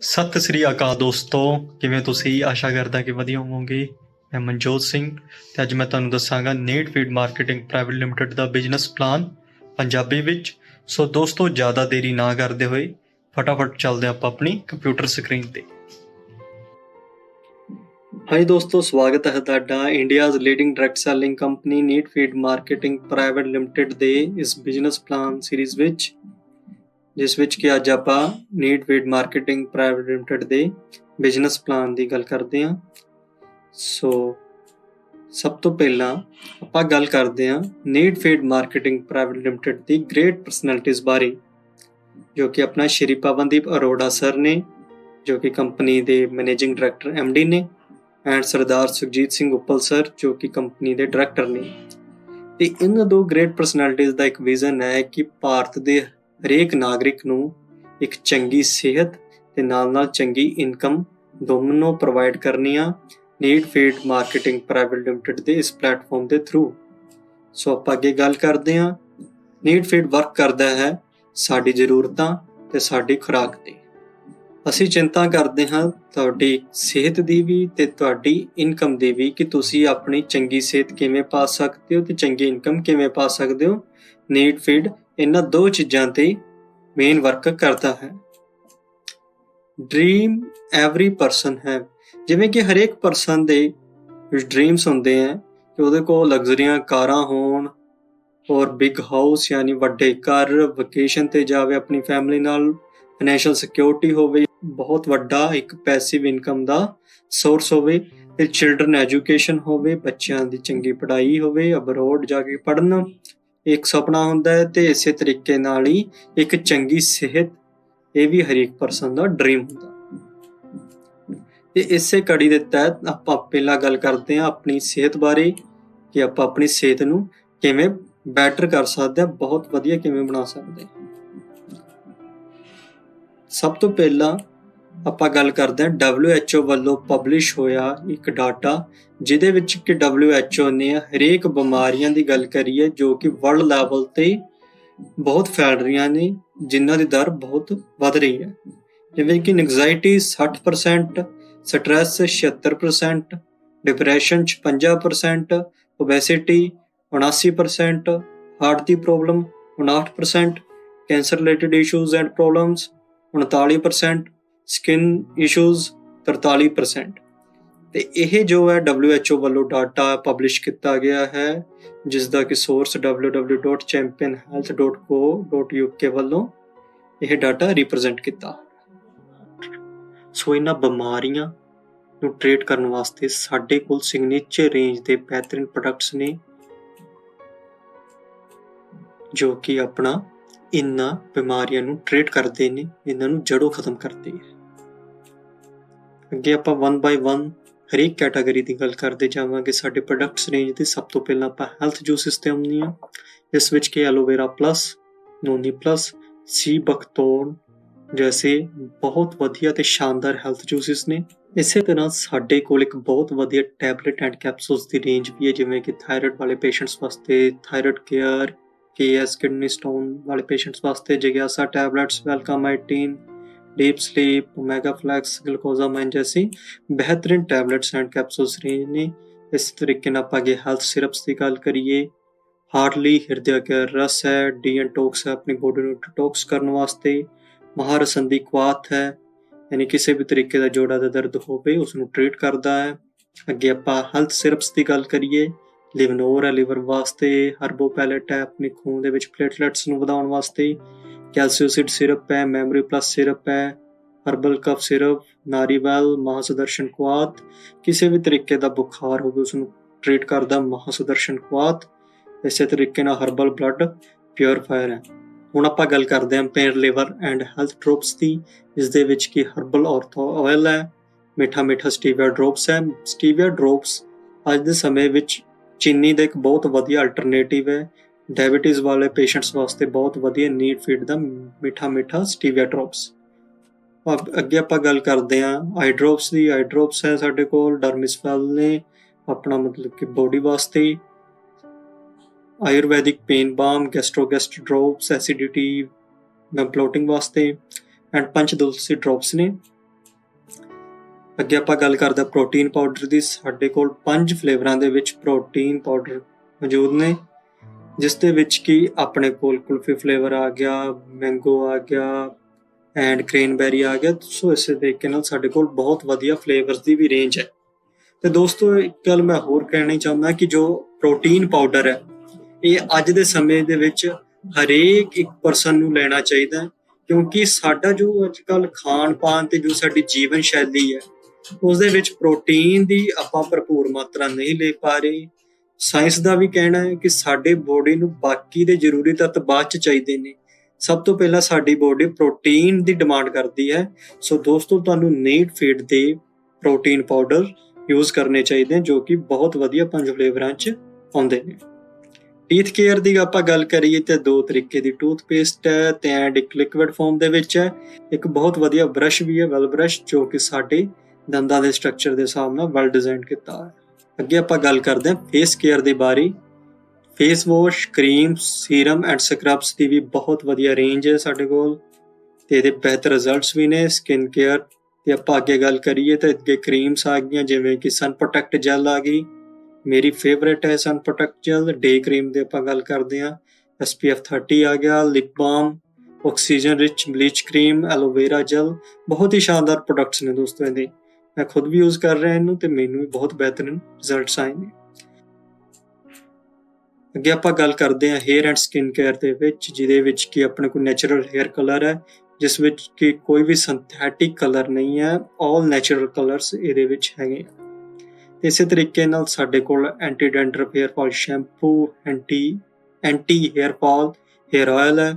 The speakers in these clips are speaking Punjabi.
ਸਤਿ ਸ੍ਰੀ ਅਕਾਲ ਦੋਸਤੋ, ਕਿਵੇਂ ਤੁਸੀਂ? ਆਸ਼ਾ ਕਰਦਾ ਕਿ ਵਧੀਆ ਹੋਵੋਗੇ। ਮੈਂ ਮਨਜੋਤ ਸਿੰਘ ਤੇ ਅੱਜ ਮੈਂ ਤੁਹਾਨੂੰ ਦੱਸਾਂਗਾ need feed marketing private limited ਦਾ ਬਿਜ਼ਨਸ ਪਲਾਨ ਪੰਜਾਬੀ ਵਿੱਚ। ਸੋ ਦੋਸਤੋ, ਜ਼ਿਆਦਾ ਦੇਰੀ ਨਾ ਕਰਦੇ ਹੋਏ ਫਟਾਫਟ ਚੱਲਦੇ ਆਪਾਂ ਆਪਣੀ ਕੰਪਿਊਟਰ ਸਕਰੀਨ ਤੇ। ਹਾਈ ਦੋਸਤੋ, ਸਵਾਗਤ ਹੈ ਤੁਹਾਡਾ India's leading direct selling company need feed marketing private limited ਦੇ ਇਸ ਬਿਜ਼ਨਸ ਪਲਾਨ ਸੀਰੀਜ਼ ਵਿੱਚ। ਜਿਸ ਵਿੱਚ ਕਿ ਅੱਜ ਆਪਾਂ need feed marketing private limited ਦੇ ਬਿਜ਼ਨਸ ਪਲਾਨ ਦੀ ਗੱਲ ਕਰਦੇ ਹਾਂ। ਸੋ ਸਭ ਤੋਂ ਪਹਿਲਾਂ ਆਪਾਂ ਗੱਲ ਕਰਦੇ ਹਾਂ need feed marketing private limited ਦੀ ਗ੍ਰੇਟ ਪਰਸਨੈਲਿਟੀਜ਼ ਬਾਰੇ, ਜੋ ਕਿ ਆਪਣਾ ਸ਼੍ਰੀ ਪਵਨਦੀਪ ਅਰੋੜਾ ਸਰ ਨੇ, ਜੋ ਕਿ ਕੰਪਨੀ ਦੇ ਮੈਨੇਜਿੰਗ ਡਾਇਰੈਕਟਰ ਐਮਡੀ ਨੇ ਐਂਡ ਸਰਦਾਰ ਸੁਖਜੀਤ ਸਿੰਘ ਉੱਪਲ ਸਰ ਜੋ ਕਿ ਕੰਪਨੀ ਦੇ ਡਾਇਰੈਕਟਰ ਨੇ। ਤੇ ਇਹਨਾਂ ਦੋ ਗ੍ਰੇਟ ਪਰਸਨੈਲਿਟੀਜ਼ ਦਾ ਇੱਕ ਵਿਜ਼ਨ ਹੈ ਕਿ ਭਾਰਤ ਦੇ ਹਰੇਕ ਨਾਗਰਿਕ ਨੂੰ ਇੱਕ ਚੰਗੀ ਸਿਹਤ ਤੇ ਨਾਲ-ਨਾਲ ਚੰਗੀ ਇਨਕਮ ਦੋਨੋਂ ਪ੍ਰੋਵਾਈਡ ਕਰਨੀਆਂ need feed marketing private limited ਦੇ ਇਸ ਪਲੇਟਫਾਰਮ ਦੇ ਥਰੂ ਸੋ ਆਪਾਂ ਅੱਗੇ ਗੱਲ ਕਰਦੇ ਹਾਂ। ਨੀਡ ਫੀਡ ਵਰਕ ਕਰਦਾ ਹੈ ਸਾਡੀ ਜ਼ਰੂਰਤਾਂ ਤੇ ਸਾਡੀ ਖੁਰਾਕ ਤੇ। ਅਸੀਂ ਚਿੰਤਾ ਕਰਦੇ ਹਾਂ ਤੁਹਾਡੀ ਸਿਹਤ ਦੀ ਵੀ ਤੇ ਤੁਹਾਡੀ ਇਨਕਮ ਦੀ ਵੀ ਕਿ ਤੁਸੀਂ ਆਪਣੀ ਚੰਗੀ ਸਿਹਤ ਕਿਵੇਂ ਪਾ ਸਕਦੇ ਹੋ ਤੇ ਚੰਗੀ ਇਨਕਮ ਕਿਵੇਂ ਪਾ ਸਕਦੇ ਹੋ। ਨੀਡ ਫੀਡ ਇਹਨਾਂ ਦੋ ਚੀਜ਼ਾਂ ਤੇ ਮੇਨ ਵਰਕ ਕਰਦਾ ਹੈ। ਡ੍ਰੀਮ ਐਵਰੀ ਪਰਸਨ ਹੈ ਜਿਵੇਂ ਕਿ ਹਰੇਕ ਪਰਸਨ ਦੇ ਡ੍ਰੀਮਸ ਹੁੰਦੇ ਆ, ਕਿ ਉਹਦੇ ਕੋਲ ਲਗਜ਼ਰੀਆਂ ਕਾਰਾਂ ਹੋਣ, ਔਰ ਬਿਗ ਹਾਊਸ ਯਾਨੀ ਵੱਡੇ ਘਰ ਵਕੇਸ਼ਨ ਤੇ ਜਾਵੇ ਆਪਣੀ ਫੈਮਿਲੀ ਨਾਲ ਫਾਈਨੈਂਸ਼ੀਅਲ ਸਿਕਿਉਰਿਟੀ ਹੋਵੇ, ਬਹੁਤ ਵੱਡਾ ਇੱਕ ਪੈਸਿਵ ਇਨਕਮ ਦਾ ਸੋਰਸ ਹੋਵੇ ਫਿਰ ਚਿਲਡਰਨ ਐਜੂਕੇਸ਼ਨ ਹੋਵੇ, ਬੱਚਿਆਂ ਦੀ ਚੰਗੀ ਪੜ੍ਹਾਈ ਹੋਵੇ ਅਬਰੋਡ ਜਾ ਕੇ ਪੜ੍ਹਨ। ਇੱਕ ਸੁਪਨਾ ਹੁੰਦਾ ਹੈ ਤੇ ਇਸੇ ਤਰੀਕੇ ਨਾਲ ਹੀ ਇੱਕ ਚੰਗੀ ਸਿਹਤ, ਇਹ ਵੀ ਹਰੇਕ ਪਰਸਨ ਦਾ ਡ੍ਰੀਮ ਹੁੰਦਾ। ਤੇ ਇਸੇ ਕੜੀ ਦੇ ਤਹਿਤ ਆਪਾਂ ਪਹਿਲਾਂ ਗੱਲ ਕਰਦੇ ਹਾਂ ਆਪਣੀ ਸਿਹਤ ਬਾਰੇ ਕਿ ਆਪਾਂ ਆਪਣੀ ਸਿਹਤ ਨੂੰ ਕਿਵੇਂ ਬੈਟਰ ਕਰ ਸਕਦੇ ਹਾਂ, ਬਹੁਤ ਵਧੀਆ ਕਿਵੇਂ ਬਣਾ ਸਕਦੇ ਹਾਂ। ਸਭ ਤੋਂ ਪਹਿਲਾਂ ਆਪਾਂ ਗੱਲ ਕਰਦੇ ਹਾਂ WHO ਵੱਲੋਂ ਪਬਲਿਸ਼ ਹੋਇਆ ਇੱਕ ਡਾਟਾ ਜਿਹਦੇ ਵਿੱਚ ਕਿ WHO ਨੇ ਹਰੇਕ ਬਿਮਾਰੀਆਂ ਦੀ ਗੱਲ ਕਰੀ ਹੈ, ਜੋ ਕਿ ਵਰਲਡ ਲੈਵਲ ਤੇ ਬਹੁਤ ਫੈਲ ਰਹੀਆਂ ਨੇ, ਜਿਨ੍ਹਾਂ ਦੀ ਦਰ ਬਹੁਤ ਵੱਧ ਰਹੀ ਹੈ। ਜਿਵੇਂ ਕਿ anxiety 60% stress 76% depression 56% obesity 79% heart the problem 59% cancer related issues and problems 39% skin issues 43% ਤੇ ਇਹ ਜੋ ਹੈ WHO ਵੱਲੋਂ ਡਾਟਾ ਪਬਲਿਸ਼ ਕੀਤਾ ਗਿਆ ਹੈ ਜਿਸ ਦਾ ਕਿ ਸੋਰਸ www.championhealth.co.uk ਵੱਲੋਂ ਇਹ ਡਾਟਾ ਰਿਪਰੈਜ਼ੈਂਟ ਕੀਤਾ। ਸੋ ਇਹਨਾਂ ਬਿਮਾਰੀਆਂ ਨੂੰ ਟ੍ਰੀਟ ਕਰਨ ਵਾਸਤੇ ਸਾਡੇ ਕੋਲ ਸਿਗਨੇਚਰ ਰੇਂਜ ਦੇ ਬਿਹਤਰੀਨ ਪ੍ਰੋਡਕਟਸ ਨੇ, ਜੋ ਕਿ ਆਪਣਾ ਇਨ੍ਹਾਂ ਬਿਮਾਰੀਆਂ ਨੂੰ ਟ੍ਰੀਟ ਕਰਦੇ ਨੇ, ਇਹਨਾਂ ਨੂੰ ਜੜੋਂ ਖਤਮ ਕਰਦੇ ਨੇ। ਅੱਗੇ ਆਪਾਂ 1 ਬਾਈ 1 ਹਰੇਕ ਕੈਟਾਗਰੀ ਦੀ ਗੱਲ ਕਰਦੇ ਜਾਵਾਂਗੇ। ਸਾਡੇ ਪ੍ਰੋਡਕਟਸ ਰੇਂਜ ਦੇ ਸਭ ਤੋਂ ਪਹਿਲਾਂ ਆਪਾਂ ਹੈਲਥ ਜੂਸਿਸ ਤੇ ਆਉਂਦੇ ਹਾਂ ਇਸ ਵਿੱਚ ਕਿ aloe vera plus noni plus C ਬਖਤੌਰ ਜੈਸੇ ਬਹੁਤ ਵਧੀਆ ਤੇ ਸ਼ਾਨਦਾਰ ਹੈਲਥ ਜੂਸਿਸ ਨੇ। ਇਸੇ ਤਰ੍ਹਾਂ ਸਾਡੇ ਕੋਲ ਇੱਕ ਬਹੁਤ ਵਧੀਆ ਟੈਬਲੇਟ ਐਂਡ ਕੈਪਸੂਲਸ ਦੀ ਰੇਂਜ ਵੀ ਹੈ, ਜਿਵੇਂ ਕਿ ਥਾਇਰਾਇਡ ਵਾਲੇ ਪੇਸ਼ੈਂਟਸ ਵਾਸਤੇ thyroid care KS kidney stone ਵਾਲੇ ਪੇਸ਼ੈਂਟਸ ਵਾਸਤੇ, ਜਗਿਆਸਾ tablets welcome 18 deep sleep omega flex glucosamine ਜੈਸੀ ਬਿਹਤਰੀਨ ਟੈਬਲੇਟਸ ਐਂਡ ਕੈਪਸੂਲਸ ਰੇਂਜ ਨੇ ਇਸ ਤਰੀਕੇ ਨਾਲ ਆਪਾਂ ਅਗੇ ਹੈਲਥ ਸਿਰਪਸ ਦੀ ਗੱਲ ਕਰੀਏ ਹਾਰਟਲੀ ਹਿਰਦਿਆ ਕੇਅਰ ਰਸ ਹੈ ਡੀਐਨਟੌਕਸ ਹੈ ਆਪਣੀ ਬੋਡੀ ਨੂੰ ਡਿਟੌਕਸ ਕਰਨ ਵਾਸਤੇ ਮਹਾਰਸਨ ਦੀ ਕੁਆਤ ਹੈ ਯਾਨੀ ਕਿਸੇ ਵੀ ਤਰੀਕੇ ਦਾ ਜੋੜਾ ਦਾ ਦਰਦ ਹੋਵੇ ਉਸ ਨੂੰ ਟ੍ਰੀਟ ਕਰਦਾ ਹੈ ਅੱਗੇ ਆਪਾਂ ਹੈਲਥ ਸਿਰਪਸ ਦੀ ਗੱਲ ਕਰੀਏ ਲਿਵਨੋਰ ਹੈ ਲਿਵਰ ਵਾਸਤੇ ਹਰਬੋ ਪੈਲੇਟ ਹੈ ਆਪਣੇ ਖੂਨ ਦੇ ਵਿੱਚ ਪਲੇਟਲੈਟਸ ਨੂੰ ਵਧਾਉਣ ਵਾਸਤੇ ਕੈਲਸੀਓਸਿਡ ਸਿਰਪ ਹੈ, ਮੈਮਰੀ ਪਲੱਸ ਸਿਰਪ ਹੈ, ਹਰਬਲ ਕਫ ਸਿਰਪ, ਨਾਰੀਵੈਲ, ਮਹਾਸਦਰਸ਼ਨ ਕੁਆਤ। ਕਿਸੇ ਵੀ ਤਰੀਕੇ ਦਾ ਬੁਖਾਰ ਹੋਵੇ ਉਸ ਨੂੰ ਟ੍ਰੀਟ ਕਰਦਾ ਮਹਾਸਦਰਸ਼ਨ ਕੁਆਤ। ਇਸੇ ਤਰੀਕੇ ਨਾਲ ਹਰਬਲ ਬਲੱਡ ਪਿਉਰੀਫਾਇਰ ਹੈ। ਹੁਣ ਆਪਾਂ ਗੱਲ ਕਰਦੇ ਹਾਂ pain liver and health drops ਦੀ ਇਸ ਦੇ ਵਿੱਚ ਕੀ ਹਰਬਲ ਔਰਥੋ ਆਇਲ ਹੈ, ਮਿੱਠਾ ਮਿੱਠਾ ਸਟੀਵੀਆ ਡ੍ਰੌਪਸ ਹੈ। ਸਟੀਵੀਆ ਡ੍ਰੌਪਸ ਅੱਜ ਦੇ ਸਮੇਂ ਵਿੱਚ ਚੀਨੀ ਦਾ ਇੱਕ ਬਹੁਤ ਵਧੀਆ ਅਲਟਰਨੇਟਿਵ ਹੈ। ਡਾਇਬੀਟੀਜ਼ ਵਾਲੇ ਪੇਸ਼ੈਂਟਸ ਵਾਸਤੇ ਬਹੁਤ ਵਧੀਆ ਨੀਡ ਫੀਡ ਦਾ ਮਿੱਠਾ ਮਿੱਠਾ ਸਟੀਵੀਆ ਡ੍ਰੌਪਸ ਅੱਗੇ ਆਪਾਂ ਗੱਲ ਕਰਦੇ ਹਾਂ ਆਈ ਡ੍ਰੌਪਸ ਦੀ। ਆਈ ਡ੍ਰੌਪਸ ਹੈ ਸਾਡੇ ਕੋਲ ਡਰਮਿਸਫੈਲ ਨੇ ਆਪਣਾ ਮਤਲਬ ਕਿ ਬੋਡੀ ਵਾਸਤੇ। ਆਯੁਰਵੈਦਿਕ ਪੇਨ ਬਾਮ ਗੈਸਟ੍ਰੋਗੈਸਟ ਡ੍ਰੌਪਸ ਐਸਿਡਿਟੀ ਬਲੋਟਿੰਗ ਵਾਸਤੇ ਐਂਡ ਪੰਜ ਤੁਲਸੀ ਡ੍ਰੌਪਸ ਨੇ। ਅੱਗੇ ਆਪਾਂ ਗੱਲ ਕਰਦੇ ਹਾਂ ਪ੍ਰੋਟੀਨ ਪਾਊਡਰ ਦੀ। ਸਾਡੇ ਕੋਲ ਪੰਜ ਫਲੇਵਰਾਂ ਦੇ ਵਿੱਚ ਪ੍ਰੋਟੀਨ ਪਾਊਡਰ ਮੌਜੂਦ ਨੇ। ਜਿਸ ਦੇ ਵਿੱਚ ਕਿ ਆਪਣੇ ਕੋਲ ਕੁਲਫੀ ਫਲੇਵਰ ਆ ਗਿਆ ਮੈਂਗੋ ਆ ਗਿਆ ਐਂਡ ਕ੍ਰੇਨਬੈਰੀ ਆ ਗਿਆ। ਸੋ ਇਸੇ ਤਰੀਕੇ ਨਾਲ ਸਾਡੇ ਕੋਲ ਬਹੁਤ ਵਧੀਆ ਫਲੇਵਰਸ ਦੀ ਵੀ ਰੇਂਜ ਹੈ। ਤੇ ਦੋਸਤੋ, ਇੱਕ ਗੱਲ ਮੈਂ ਹੋਰ ਕਹਿਣੀ ਚਾਹੁੰਦਾ ਕਿ ਜੋ ਪ੍ਰੋਟੀਨ ਪਾਊਡਰ ਹੈ, ਇਹ ਅੱਜ ਦੇ ਸਮੇਂ ਦੇ ਵਿੱਚ ਹਰੇਕ ਇੱਕ ਪਰਸਨ ਨੂੰ ਲੈਣਾ ਚਾਹੀਦਾ ਹੈ, ਕਿਉਂਕਿ ਸਾਡਾ ਜੋ ਅੱਜ ਕੱਲ ਖਾਣ ਪਾਣ ਤੇ ਜੋ ਸਾਡੀ ਜੀਵਨ ਸ਼ੈਲੀ ਹੈ ਉਸ ਦੇ ਵਿੱਚ ਪ੍ਰੋਟੀਨ ਦੀ ਆਪਾਂ ਭਰਪੂਰ ਮਾਤਰਾ ਨਹੀਂ ਲੈ ਪਾ ਰਹੇ। ਸਾਇੰਸ ਦਾ ਵੀ ਕਹਿਣਾ ਹੈ ਕਿ ਸਾਡੇ ਬੋਡੀ ਨੂੰ ਬਾਕੀ ਦੇ ਜ਼ਰੂਰੀ ਤੱਤ ਬਾਅਦ ਚ ਚਾਹੀਦੇ ਨੇ। ਸਭ ਤੋਂ ਪਹਿਲਾਂ ਸਾਡੀ ਬੋਡੀ ਪ੍ਰੋਟੀਨ ਦੀ ਡਿਮਾਂਡ ਕਰਦੀ ਹੈ। ਸੋ ਦੋਸਤੋ, ਤੁਹਾਨੂੰ ਨੀਡ ਫੀਡ ਦੇ ਪ੍ਰੋਟੀਨ ਪਾਊਡਰ ਯੂਜ਼ ਕਰਨੇ ਚਾਹੀਦੇ ਜੋ ਕਿ ਬਹੁਤ ਵਧੀਆ ਪੰਜ ਫਲੇਵਰਾਂ ਚ ਆਉਂਦੇ ਨੇ। ਟੀਥ ਕੇਅਰ ਦੀ ਆਪਾਂ ਗੱਲ ਕਰੀਏ ਤੇ ਦੋ ਤਰੀਕੇ ਦੀ ਟੂਥਪੇਸਟ ਹੈ ਤੇ ਐਂਡ ਇੱਕ ਲਿਕੁਇਡ ਫਾਰਮ ਦੇ ਵਿੱਚ ਹੈ। ਇੱਕ ਬਹੁਤ ਵਧੀਆ ਬ੍ਰਸ਼ ਵੀ ਹੈ ਵੈਲ ਬ੍ਰਸ਼ ਜੋ ਕਿ ਸਾਡੇ ਦੰਦਾਂ ਦੇ ਸਟਰਕਚਰ ਦੇ ਹਿਸਾਬ ਨਾਲ ਵੈਲ ਡਿਜ਼ਾਈਨ ਕੀਤਾ ਹੈ। ਅੱਗੇ ਆਪਾਂ ਗੱਲ ਕਰਦੇ ਹਾਂ ਫੇਸ ਕੇਅਰ ਦੇ ਬਾਰੇ। Face wash cream serum and scrubs ਦੀ ਵੀ ਬਹੁਤ ਵਧੀਆ ਰੇਂਜ ਹੈ ਸਾਡੇ ਕੋਲ। ਤੇ ਇਹਦੇ ਬਿਹਤਰ ਰਿਜ਼ਲਟਸ ਵੀ ਨੇ ਸਕਿਨ ਕੇਅਰ ਤੇ ਆਪਾਂ ਅੱਗੇ ਗੱਲ ਕਰੀਏ ਤਾਂ ਅੱਗੇ ਕਰੀਮਸ ਆ ਗਈਆਂ, ਜਿਵੇਂ ਕਿ ਸਨ ਪ੍ਰੋਟੈਕਟ ਜੈਲ ਆ ਗਈ। ਮੇਰੀ ਫੇਵਰਿਟ ਹੈ sun protect gel day cream ਦੇ ਆਪਾਂ ਗੱਲ ਕਰਦੇ ਹਾਂ। SPF 30 ਆ ਗਿਆ lip balm oxygen rich bleach cream aloe vera gel ਬਹੁਤ ਹੀ ਸ਼ਾਨਦਾਰ ਪ੍ਰੋਡਕਟਸ ਨੇ ਦੋਸਤੋ ਇਹਦੇ। ਮੈਂ ਖੁਦ ਵੀ ਯੂਜ਼ ਕਰ ਰਿਹਾ ਇਹਨੂੰ ਤੇ ਮੈਨੂੰ ਵੀ ਬਹੁਤ ਬਿਹਤਰੀਨ ਰਿਜ਼ਲਟਸ ਆਏ ਨੇ ਅੱਗੇ ਆਪਾਂ ਗੱਲ ਕਰਦੇ ਹਾਂ ਹੇਅਰ ਐਂਡ ਸਕਿਨ ਕੇਅਰ ਦੇ ਵਿੱਚ, ਜਿਹਦੇ ਵਿੱਚ ਕਿ ਆਪਣੇ ਕੋਲ ਨੇਚਰਲ ਹੇਅਰ ਕਲਰ ਹੈ, ਜਿਸ ਵਿੱਚ ਕਿ ਕੋਈ ਵੀ ਸਿੰਥੈਟਿਕ ਕਲਰ ਨਹੀਂ ਹੈ 올 ਨੇਚਰਲ ਕਲਰਸ ਇਹਦੇ ਵਿੱਚ ਹੈਗੇ ਇਸੇ ਤਰੀਕੇ ਨਾਲ ਸਾਡੇ ਕੋਲ anti dandruff hair fall shampoo anti anti hair fall hair oil ਹੈ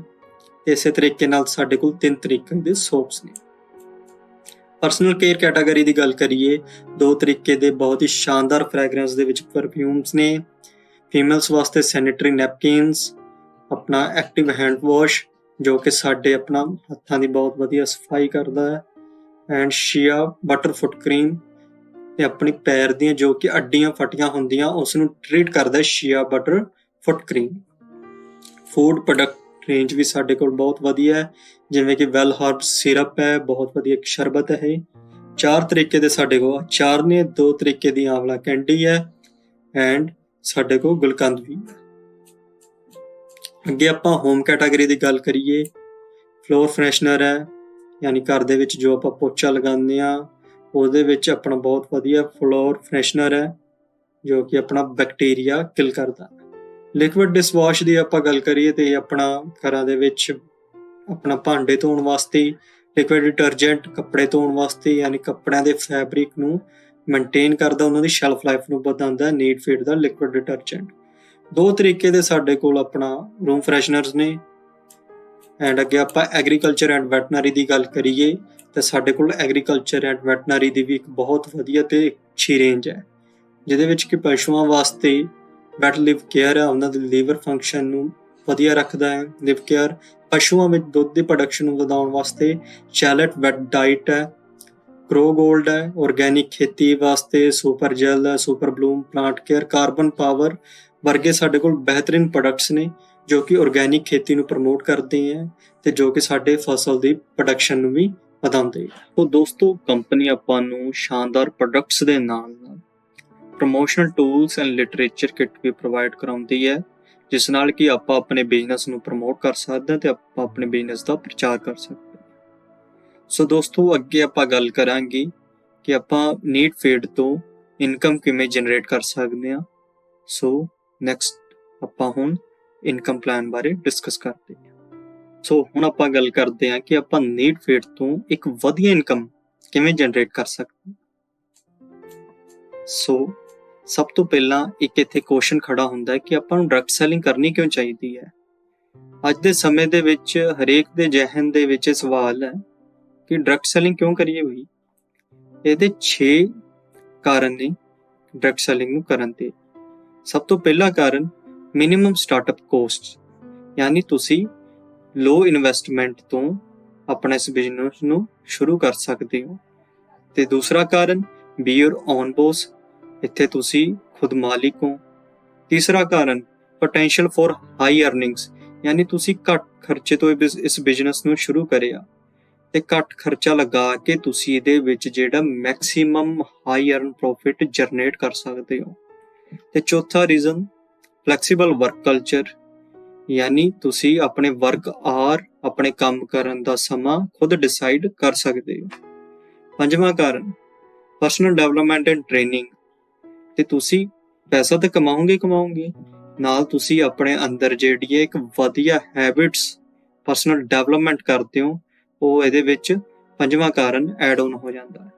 ਇਸੇ ਤਰੀਕੇ ਨਾਲ ਸਾਡੇ ਕੋਲ ਤਿੰਨ ਤਰੀਕੇ ਦੇ ਸੋਪਸ ਨੇ। ਪਰਸਨਲ ਕੇਅਰ ਕੈਟਾਗਰੀ ਦੀ ਗੱਲ ਕਰੀਏ, ਦੋ ਤਰੀਕੇ ਦੇ ਬਹੁਤ ਹੀ ਸ਼ਾਨਦਾਰ ਫ੍ਰੈਗਰੈਂਸ ਦੇ ਵਿੱਚ ਪਰਫਿਊਮਸ ਨੇ। ਫੀਮੇਲਸ ਵਾਸਤੇ ਸੈਨੀਟਰੀ ਨੈਪਕਿਨਸ ਆਪਣਾ ਐਕਟਿਵ ਹੈਂਡ ਵਾਸ਼ ਜੋ ਕਿ ਸਾਡੇ ਆਪਣਾ ਹੱਥਾਂ ਦੀ ਬਹੁਤ ਵਧੀਆ ਸਫ਼ਾਈ ਕਰਦਾ ਹੈ। And shea butter foot cream ਤੇ ਆਪਣੀ ਪੈਰ ਦੀਆਂ ਜੋ ਕਿ ਅੱਡੀਆਂ ਫਟੀਆਂ ਹੁੰਦੀਆਂ ਉਸ ਨੂੰ ਟ੍ਰੀਟ ਕਰਦਾ ਹੈ shea butter foot cream food product range ਵੀ ਸਾਡੇ ਕੋਲ ਬਹੁਤ ਵਧੀਆ ਹੈ। ਜਿਵੇਂ ਕਿ ਵੈਲ ਹਰਬ ਸਿਰਪ ਹੈ, ਬਹੁਤ ਵਧੀਆ ਇੱਕ ਸ਼ਰਬਤ ਹੈ ਚਾਰ ਤਰੀਕੇ ਦੇ ਸਾਡੇ ਕੋਲ, ਚਾਰ ਨੇ, ਦੋ ਤਰੀਕੇ ਦੀ ਆਂਵਲਾ ਕੈਂਡੀ ਹੈ ਐਂਡ ਸਾਡੇ ਕੋਲ ਗੁਲਕੰਦ ਵੀ। ਅੱਗੇ ਆਪਾਂ ਹੋਮ ਕੈਟਾਗਰੀ ਦੀ ਗੱਲ ਕਰੀਏ ਫਲੋਰ ਫਰੈਸ਼ਨਰ ਹੈ, ਯਾਨੀ ਘਰ ਦੇ ਵਿੱਚ ਜੋ ਆਪਾਂ ਪੋਚਾ ਲਗਾਉਂਦੇ ਆ ਉਹਦੇ ਵਿੱਚ ਆਪਣਾ ਬਹੁਤ ਵਧੀਆ ਫਲੋਰ ਫਰੈਸ਼ਨਰ ਹੈ, ਜੋ ਕਿ ਆਪਣਾ ਬੈਕਟੀਰੀਆ ਕਿਲ ਕਰਦਾ। ਲਿਕਵਿਡ ਡਿਸ਼ਵਾਸ਼ ਦੀ ਆਪਾਂ ਗੱਲ ਕਰੀਏ ਤੇ ਆਪਣਾ ਘਰਾਂ ਦੇ ਵਿੱਚ ਆਪਣਾ ਭਾਂਡੇ ਧੋਣ ਵਾਸਤੇ, ਲਿਕਵਿਡ ਡਿਟਰਜੈਂਟ ਕੱਪੜੇ ਧੋਣ ਵਾਸਤੇ ਯਾਨੀ ਕੱਪੜਿਆਂ ਦੇ ਫੈਬਰਿਕ ਨੂੰ ਮੇਨਟੇਨ ਕਰਦਾ, ਉਹਨਾਂ ਦੀ ਸ਼ੈਲਫ ਲਾਈਫ ਨੂੰ ਵਧਾਉਂਦਾ ਨੀਡ ਫੀਡ ਦਾ ਲਿਕਵਿਡ ਡਿਟਰਜੈਂਟ। ਦੋ ਤਰੀਕੇ ਦੇ ਸਾਡੇ ਕੋਲ ਆਪਣਾ ਰੂਮ ਫਰੈਸ਼ਨਰਸ ਨੇ। ਐਂਡ ਅੱਗੇ ਆਪਾਂ ਐਗਰੀਕਲਚਰ ਐਂਡ ਵੈਟਨਰੀ ਦੀ ਗੱਲ ਕਰੀਏ, ਤਾਂ ਸਾਡੇ ਕੋਲ ਐਗਰੀਕਲਚਰ ਐਂਡ ਵੈਟਨਰੀ ਦੀ ਵੀ ਇੱਕ ਬਹੁਤ ਵਧੀਆ ਤੇ ਅੱਛੀ ਰੇਂਜ ਹੈ। ਜਿਹਦੇ ਵਿੱਚ ਕਿ ਪਸ਼ੂਆਂ ਵਾਸਤੇ ਵੈਟ ਲਿਵ ਕੇਅਰ ਹੈ ਉਹਨਾਂ ਦੇ ਲੀਵਰ ਫੰਕਸ਼ਨ ਨੂੰ ਵਧੀਆ ਰੱਖਦਾ ਹੈ, ਲਿਵ ਕੇਅਰ। ਪਸ਼ੂਆਂ ਵਿੱਚ ਦੁੱਧ ਦੀ ਪ੍ਰੋਡਕਸ਼ਨ ਨੂੰ ਵਧਾਉਣ ਵਾਸਤੇ ਚੈਲਟ ਵੈਟ ਡਾਈਟ ਹੈ, ਪ੍ਰੋ ਗੋਲਡ ਹੈ ਆਰਗੈਨਿਕ ਖੇਤੀ ਵਾਸਤੇ ਸੁਪਰ ਜੈਲ ਹੈ, super bloom plant care, carbon power ਵਰਗੇ ਸਾਡੇ ਕੋਲ ਬਿਹਤਰੀਨ ਪ੍ਰੋਡਕਟਸ ਨੇ, ਜੋ ਕਿ ਆਰਗੈਨਿਕ ਖੇਤੀ ਨੂੰ ਪ੍ਰਮੋਟ ਕਰਦੇ ਹੈ ਤੇ ਜੋ ਕਿ ਸਾਡੇ ਫਸਲ ਦੀ ਪ੍ਰੋਡਕਸ਼ਨ ਨੂੰ ਵੀ ਵਧਾਉਂਦੇ ਹੈ। ਤੋਂ ਦੋਸਤੋ ਕੰਪਨੀ ਆਪਾਂ ਨੂੰ ਸ਼ਾਨਦਾਰ ਪ੍ਰੋਡਕਟਸ ਦੇ ਨਾਲ ਨਾਲ promotional tools and literature kit we provide ਕਰਾਉਂਦੀ ਹੈ, ਜਿਸ ਨਾਲ ਕਿ ਆਪਾਂ ਆਪਣੇ ਬਿਜ਼ਨਸ ਨੂੰ ਪ੍ਰਮੋਟ ਕਰ ਸਕਦੇ ਹਾਂ ਤੇ ਆਪਾਂ ਆਪਣੇ ਬਿਜ਼ਨਸ ਦਾ ਪ੍ਰਚਾਰ ਕਰ ਸਕਦੇ ਹਾਂ। ਸੋ ਦੋਸਤੋ, ਅੱਗੇ ਆਪਾਂ ਗੱਲ ਕਰਾਂਗੇ ਕਿ ਆਪਾਂ ਨੀਡ ਫੀਡ ਤੋਂ ਇਨਕਮ ਕਿਵੇਂ ਜਨਰੇਟ ਕਰ ਸਕਦੇ ਹਾਂ। ਸੋ ਨੈਕਸਟ ਆਪਾਂ ਹੁਣ ਇਨਕਮ ਪਲਾਨ ਬਾਰੇ ਡਿਸਕਸ ਕਰਦੇ ਹਾਂ। ਸੋ ਹੁਣ ਆਪਾਂ ਗੱਲ ਕਰਦੇ ਹਾਂ ਕਿ ਆਪਾਂ ਨੀਡ ਫੀਡ ਤੋਂ ਇੱਕ ਵਧੀਆ ਇਨਕਮ ਕਿਵੇਂ ਜਨਰੇਟ ਕਰ ਸਕਦੇ ਹਾਂ। ਸੋ ਸਭ ਤੋਂ ਪਹਿਲਾਂ ਇੱਕ ਇੱਥੇ ਕੁਐਸਚਨ ਖੜਾ ਹੁੰਦਾ ਹੈ ਕਿ ਆਪਾਂ ਨੂੰ ਡਰੱਗ ਸੈਲਿੰਗ ਕਰਨੀ ਕਿਉਂ ਚਾਹੀਦੀ ਹੈ? ਅੱਜ ਦੇ ਸਮੇਂ ਦੇ ਵਿੱਚ ਹਰੇਕ ਦੇ ਜਹਨ ਦੇ ਵਿੱਚ ਇਹ ਸਵਾਲ ਹੈ ਕਿ ਡਰੱਗ ਸੈਲਿੰਗ ਕਿਉਂ ਕਰੀਏ ਬਈ? ਇਹਦੇ 6 ਕਾਰਨ ਨੇ ਡਰੱਗ ਸੈਲਿੰਗ ਨੂੰ ਕਰਨ ਦੇ। ਸਭ ਤੋਂ ਪਹਿਲਾ ਕਾਰਨ ਮਿਨੀਮਮ ਸਟਾਰਟਅਪ ਕੋਸਟ ਯਾਨੀ ਤੁਸੀਂ ਲੋ ਇਨਵੈਸਟਮੈਂਟ ਤੋਂ ਆਪਣਾ ਇਸ ਬਿਜ਼ਨਸ ਨੂੰ ਸ਼ੁਰੂ ਕਰ ਸਕਦੇ ਹੋ। ਤੇ ਦੂਸਰਾ ਕਾਰਨ ਬੀ ਯੂਰ ਓਨ ਬੌਸ ਇੱਥੇ ਤੁਸੀਂ ਖੁਦ ਮਾਲਿਕ ਹੋ। ਤੀਸਰਾ ਕਾਰਨ ਪੋਟੈਂਸ਼ੀਅਲ ਫॉर ਹਾਈ ਅਰਨਿੰਗਸ ਯਾਨੀ ਤੁਸੀਂ ਘੱਟ ਖਰਚੇ ਤੋਂ ਇਸ ਬਿਜ਼ਨਸ ਨੂੰ ਸ਼ੁਰੂ ਕਰਿਆ। ਤੇ ਘੱਟ ਖਰਚਾ ਲਗਾ ਕੇ ਤੁਸੀਂ ਇਹਦੇ ਵਿੱਚ ਜਿਹੜਾ maximum high earn profit generate ਕਰ ਸਕਦੇ ਹੋ। ਤੇ ਚੌਥਾ ਰੀਜ਼ਨ ਫਲੈਕਸੀਬਲ ਵਰਕ ਕਲਚਰ ਯਾਨੀ ਤੁਸੀਂ ਆਪਣੇ ਵਰਕ ਆਰ ਆਪਣੇ ਕੰਮ ਕਰਨ ਦਾ ਸਮਾਂ ਖੁਦ ਡਿਸਾਈਡ ਕਰ ਸਕਦੇ ਹੋ। ਪੰਜਵਾਂ ਕਾਰਨ ਪਰਸਨਲ ਡਿਵੈਲਪਮੈਂਟ ਐਂਡ ਟ੍ਰੇਨਿੰਗ ਤੇ ਤੁਸੀਂ ਪੈਸਾ ਤਾਂ ਕਮਾਉਂਗੇ ਕਮਾਓਗੇ। ਨਾਲ ਤੁਸੀਂ ਆਪਣੇ ਅੰਦਰ ਜਿਹੜੀ ਹੈ ਇੱਕ ਵਧੀਆ ਹੈਬਿਟਸ ਪਰਸਨਲ ਡਿਵੈਲਪਮੈਂਟ ਕਰਦੇ ਹੋ, ਉਹ ਇਹਦੇ ਵਿੱਚ ਪੰਜਵਾਂ ਕਾਰਨ ਐਡ ਆਨ ਹੋ ਜਾਂਦਾ ਹੈ।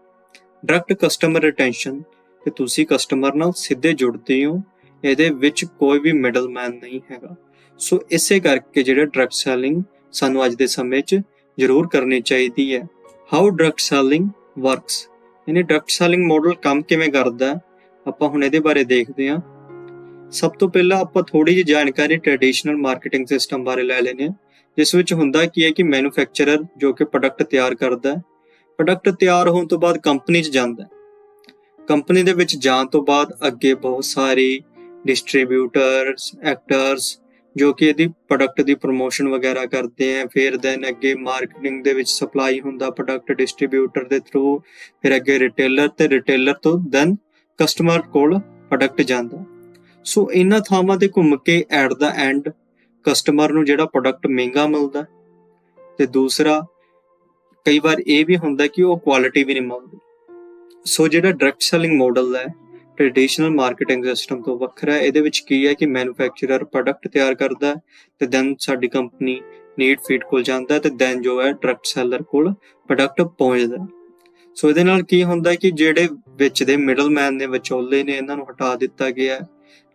ਡਾਇਰੈਕਟ ਕਸਟਮਰ ਰਿਟੈਂਸ਼ਨ ਤੇ ਤੁਸੀਂ ਕਸਟਮਰ ਨਾਲ ਸਿੱਧੇ ਜੁੜਦੇ ਹੋ, ਇਹਦੇ ਵਿੱਚ ਕੋਈ ਵੀ ਮਿਡਲਮੈਨ ਨਹੀਂ ਹੈਗਾ। ਸੋ ਇਸੇ ਕਰਕੇ ਜਿਹੜਾ ਡਾਇਰੈਕਟ ਸੈਲਿੰਗ ਸਾਨੂੰ ਅੱਜ ਦੇ ਸਮੇਂ 'ਚ ਜ਼ਰੂਰ ਕਰਨੀ ਚਾਹੀਦੀ ਹੈ। ਹਾਊ ਡਾਇਰੈਕਟ ਸੈਲਿੰਗ ਵਰਕਸ ਇਹਨੇ ਡਾਇਰੈਕਟ ਸੈਲਿੰਗ ਮਾਡਲ ਕੰਮ ਕਿਵੇਂ ਕਰਦਾ ਆਪਾਂ ਹੁਣ ਇਹਦੇ ਬਾਰੇ ਦੇਖਦੇ ਹਾਂ। ਸਭ ਤੋਂ ਪਹਿਲਾਂ ਆਪਾਂ ਥੋੜੀ ਜਿਹੀ ਜਾਣਕਾਰੀ ਟ੍ਰੈਡੀਸ਼ਨਲ ਮਾਰਕੀਟਿੰਗ ਸਿਸਟਮ ਬਾਰੇ ਲੈ ਲੈਨੇ ਹਾਂ। ਜਿਸ ਵਿੱਚ ਹੁੰਦਾ ਕੀ ਹੈ ਕਿ ਮੈਨੂਫੈਕਚਰਰ ਜੋ ਕਿ ਪ੍ਰੋਡਕਟ ਤਿਆਰ ਕਰਦਾ ਹੈ ਪ੍ਰੋਡਕਟ ਤਿਆਰ ਹੋਣ ਤੋਂ ਬਾਅਦ ਕੰਪਨੀ 'ਚ ਜਾਂਦਾ ਹੈ। ਕੰਪਨੀ ਦੇ ਵਿੱਚ ਜਾਣ ਤੋਂ ਬਾਅਦ ਅੱਗੇ ਬਹੁਤ ਸਾਰੇ ਡਿਸਟ੍ਰੀਬਿਊਟਰਸ ਐਕਟਰਸ ਜੋ ਕਿ ਇਹਦੀ ਪ੍ਰੋਡਕਟ ਦੀ ਪ੍ਰੋਮੋਸ਼ਨ ਵਗੈਰਾ ਕਰਦੇ ਆ ਫਿਰ ਦੈਨ ਅੱਗੇ ਮਾਰਕੀਟਿੰਗ ਦੇ ਵਿੱਚ ਸਪਲਾਈ ਹੁੰਦਾ ਪ੍ਰੋਡਕਟ ਡਿਸਟ੍ਰੀਬਿਊਟਰ ਦੇ ਥਰੂ ਫਿਰ ਅੱਗੇ ਰਿਟੇਲਰ ਤੇ ਰਿਟੇਲਰ ਤੋਂ ਦੈਨ ਕਸਟਮਰ ਕੋਲ ਪ੍ਰੋਡਕਟ ਜਾਂਦਾ। ਸੋ ਇਹਨਾਂ ਥਾਵਾਂ ਤੇ ਘੁੰਮ ਕੇ ਐਟ ਦਾ ਐਂਡ ਕਸਟਮਰ ਨੂੰ ਜਿਹੜਾ ਪ੍ਰੋਡਕਟ ਮਹਿੰਗਾ ਮਿਲਦਾ। ਤੇ ਦੂਸਰਾ, ਕਈ ਵਾਰ ਇਹ ਵੀ ਹੁੰਦਾ ਕਿ ਉਹ ਕੁਆਲਿਟੀ ਵੀ ਨਹੀਂ ਮਿਲਦੀ। ਸੋ ਜਿਹੜਾ ਡਾਇਰੈਕਟ ਸੈਲਿੰਗ ਮਾਡਲ ਹੈ ਟ੍ਰੈਡੀਸ਼ਨਲ ਮਾਰਕੀਟਿੰਗ ਸਿਸਟਮ ਤੋਂ ਵੱਖਰਾ ਹੈ, ਇਹਦੇ ਵਿੱਚ ਕੀ ਹੈ ਕਿ ਮੈਨੂਫੈਕਚਰਰ ਪ੍ਰੋਡਕਟ ਤਿਆਰ ਕਰਦਾ ਹੈ, ਤੇ ਦੈਨ ਸਾਡੀ ਕੰਪਨੀ ਨੀਡ ਫੀਡ ਕੋਲ ਜਾਂਦਾ ਹੈ, ਤੇ ਦੈਨ ਜੋ ਹੈ ਡਾਇਰੈਕਟ ਸੈਲਰ ਕੋਲ ਪ੍ਰੋਡਕਟ ਪਹੁੰਚਦਾ ਸੋ ਇਹਦੇ ਨਾਲ ਕੀ ਹੁੰਦਾ ਕਿ ਜਿਹੜੇ ਵਿੱਚ ਦੇ ਮਿਡਲਮੈਨ ਨੇ ਵਿਚੋਲੇ ਨੇ, ਇਹਨਾਂ ਨੂੰ ਹਟਾ ਦਿੱਤਾ ਗਿਆ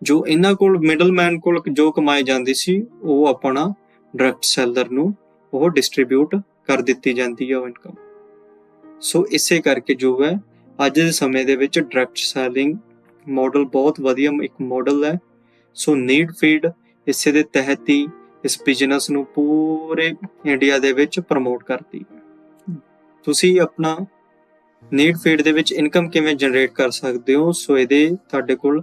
ਜੋ ਇਹਨਾਂ ਕੋਲ ਮਿਡਲਮੈਨ ਕੋਲ ਜੋ ਕਮਾਈ ਜਾਂਦੀ ਸੀ, ਉਹ ਆਪਣਾ ਡਾਇਰੈਕਟ ਸੈਲਰ ਨੂੰ ਉਹ ਡਿਸਟ੍ਰੀਬਿਊਟ ਕਰ ਦਿੱਤੀ ਜਾਂਦੀ ਹੈ ਉਹ ਇਨਕਮ ਸੋ ਇਸੇ ਕਰਕੇ ਜੋ ਹੈ, ਅੱਜ ਦੇ ਸਮੇਂ ਦੇ ਵਿੱਚ ਡਾਇਰੈਕਟ ਸੈਲਿੰਗ ਮਾਡਲ ਬਹੁਤ ਵਧੀਆ ਇੱਕ ਮਾਡਲ ਹੈ। ਸੋ ਨੀਡ ਫੀਡ ਇਸੇ ਦੇ ਤਹਿਤ ਹੀ ਇਸ ਬਿਜ਼ਨਸ ਨੂੰ ਪੂਰੇ ਇੰਡੀਆ ਦੇ ਵਿੱਚ ਪ੍ਰਮੋਟ ਕਰਦੀ ਹੈ। ਤੁਸੀਂ ਆਪਣਾ ਨੀਡ ਫੀਡ ਦੇ ਵਿੱਚ ਇਨਕਮ ਕਿਵੇਂ ਜਨਰੇਟ ਕਰ ਸਕਦੇ ਹੋ? ਸੋ ਇਹਦੇ ਤੁਹਾਡੇ ਕੋਲ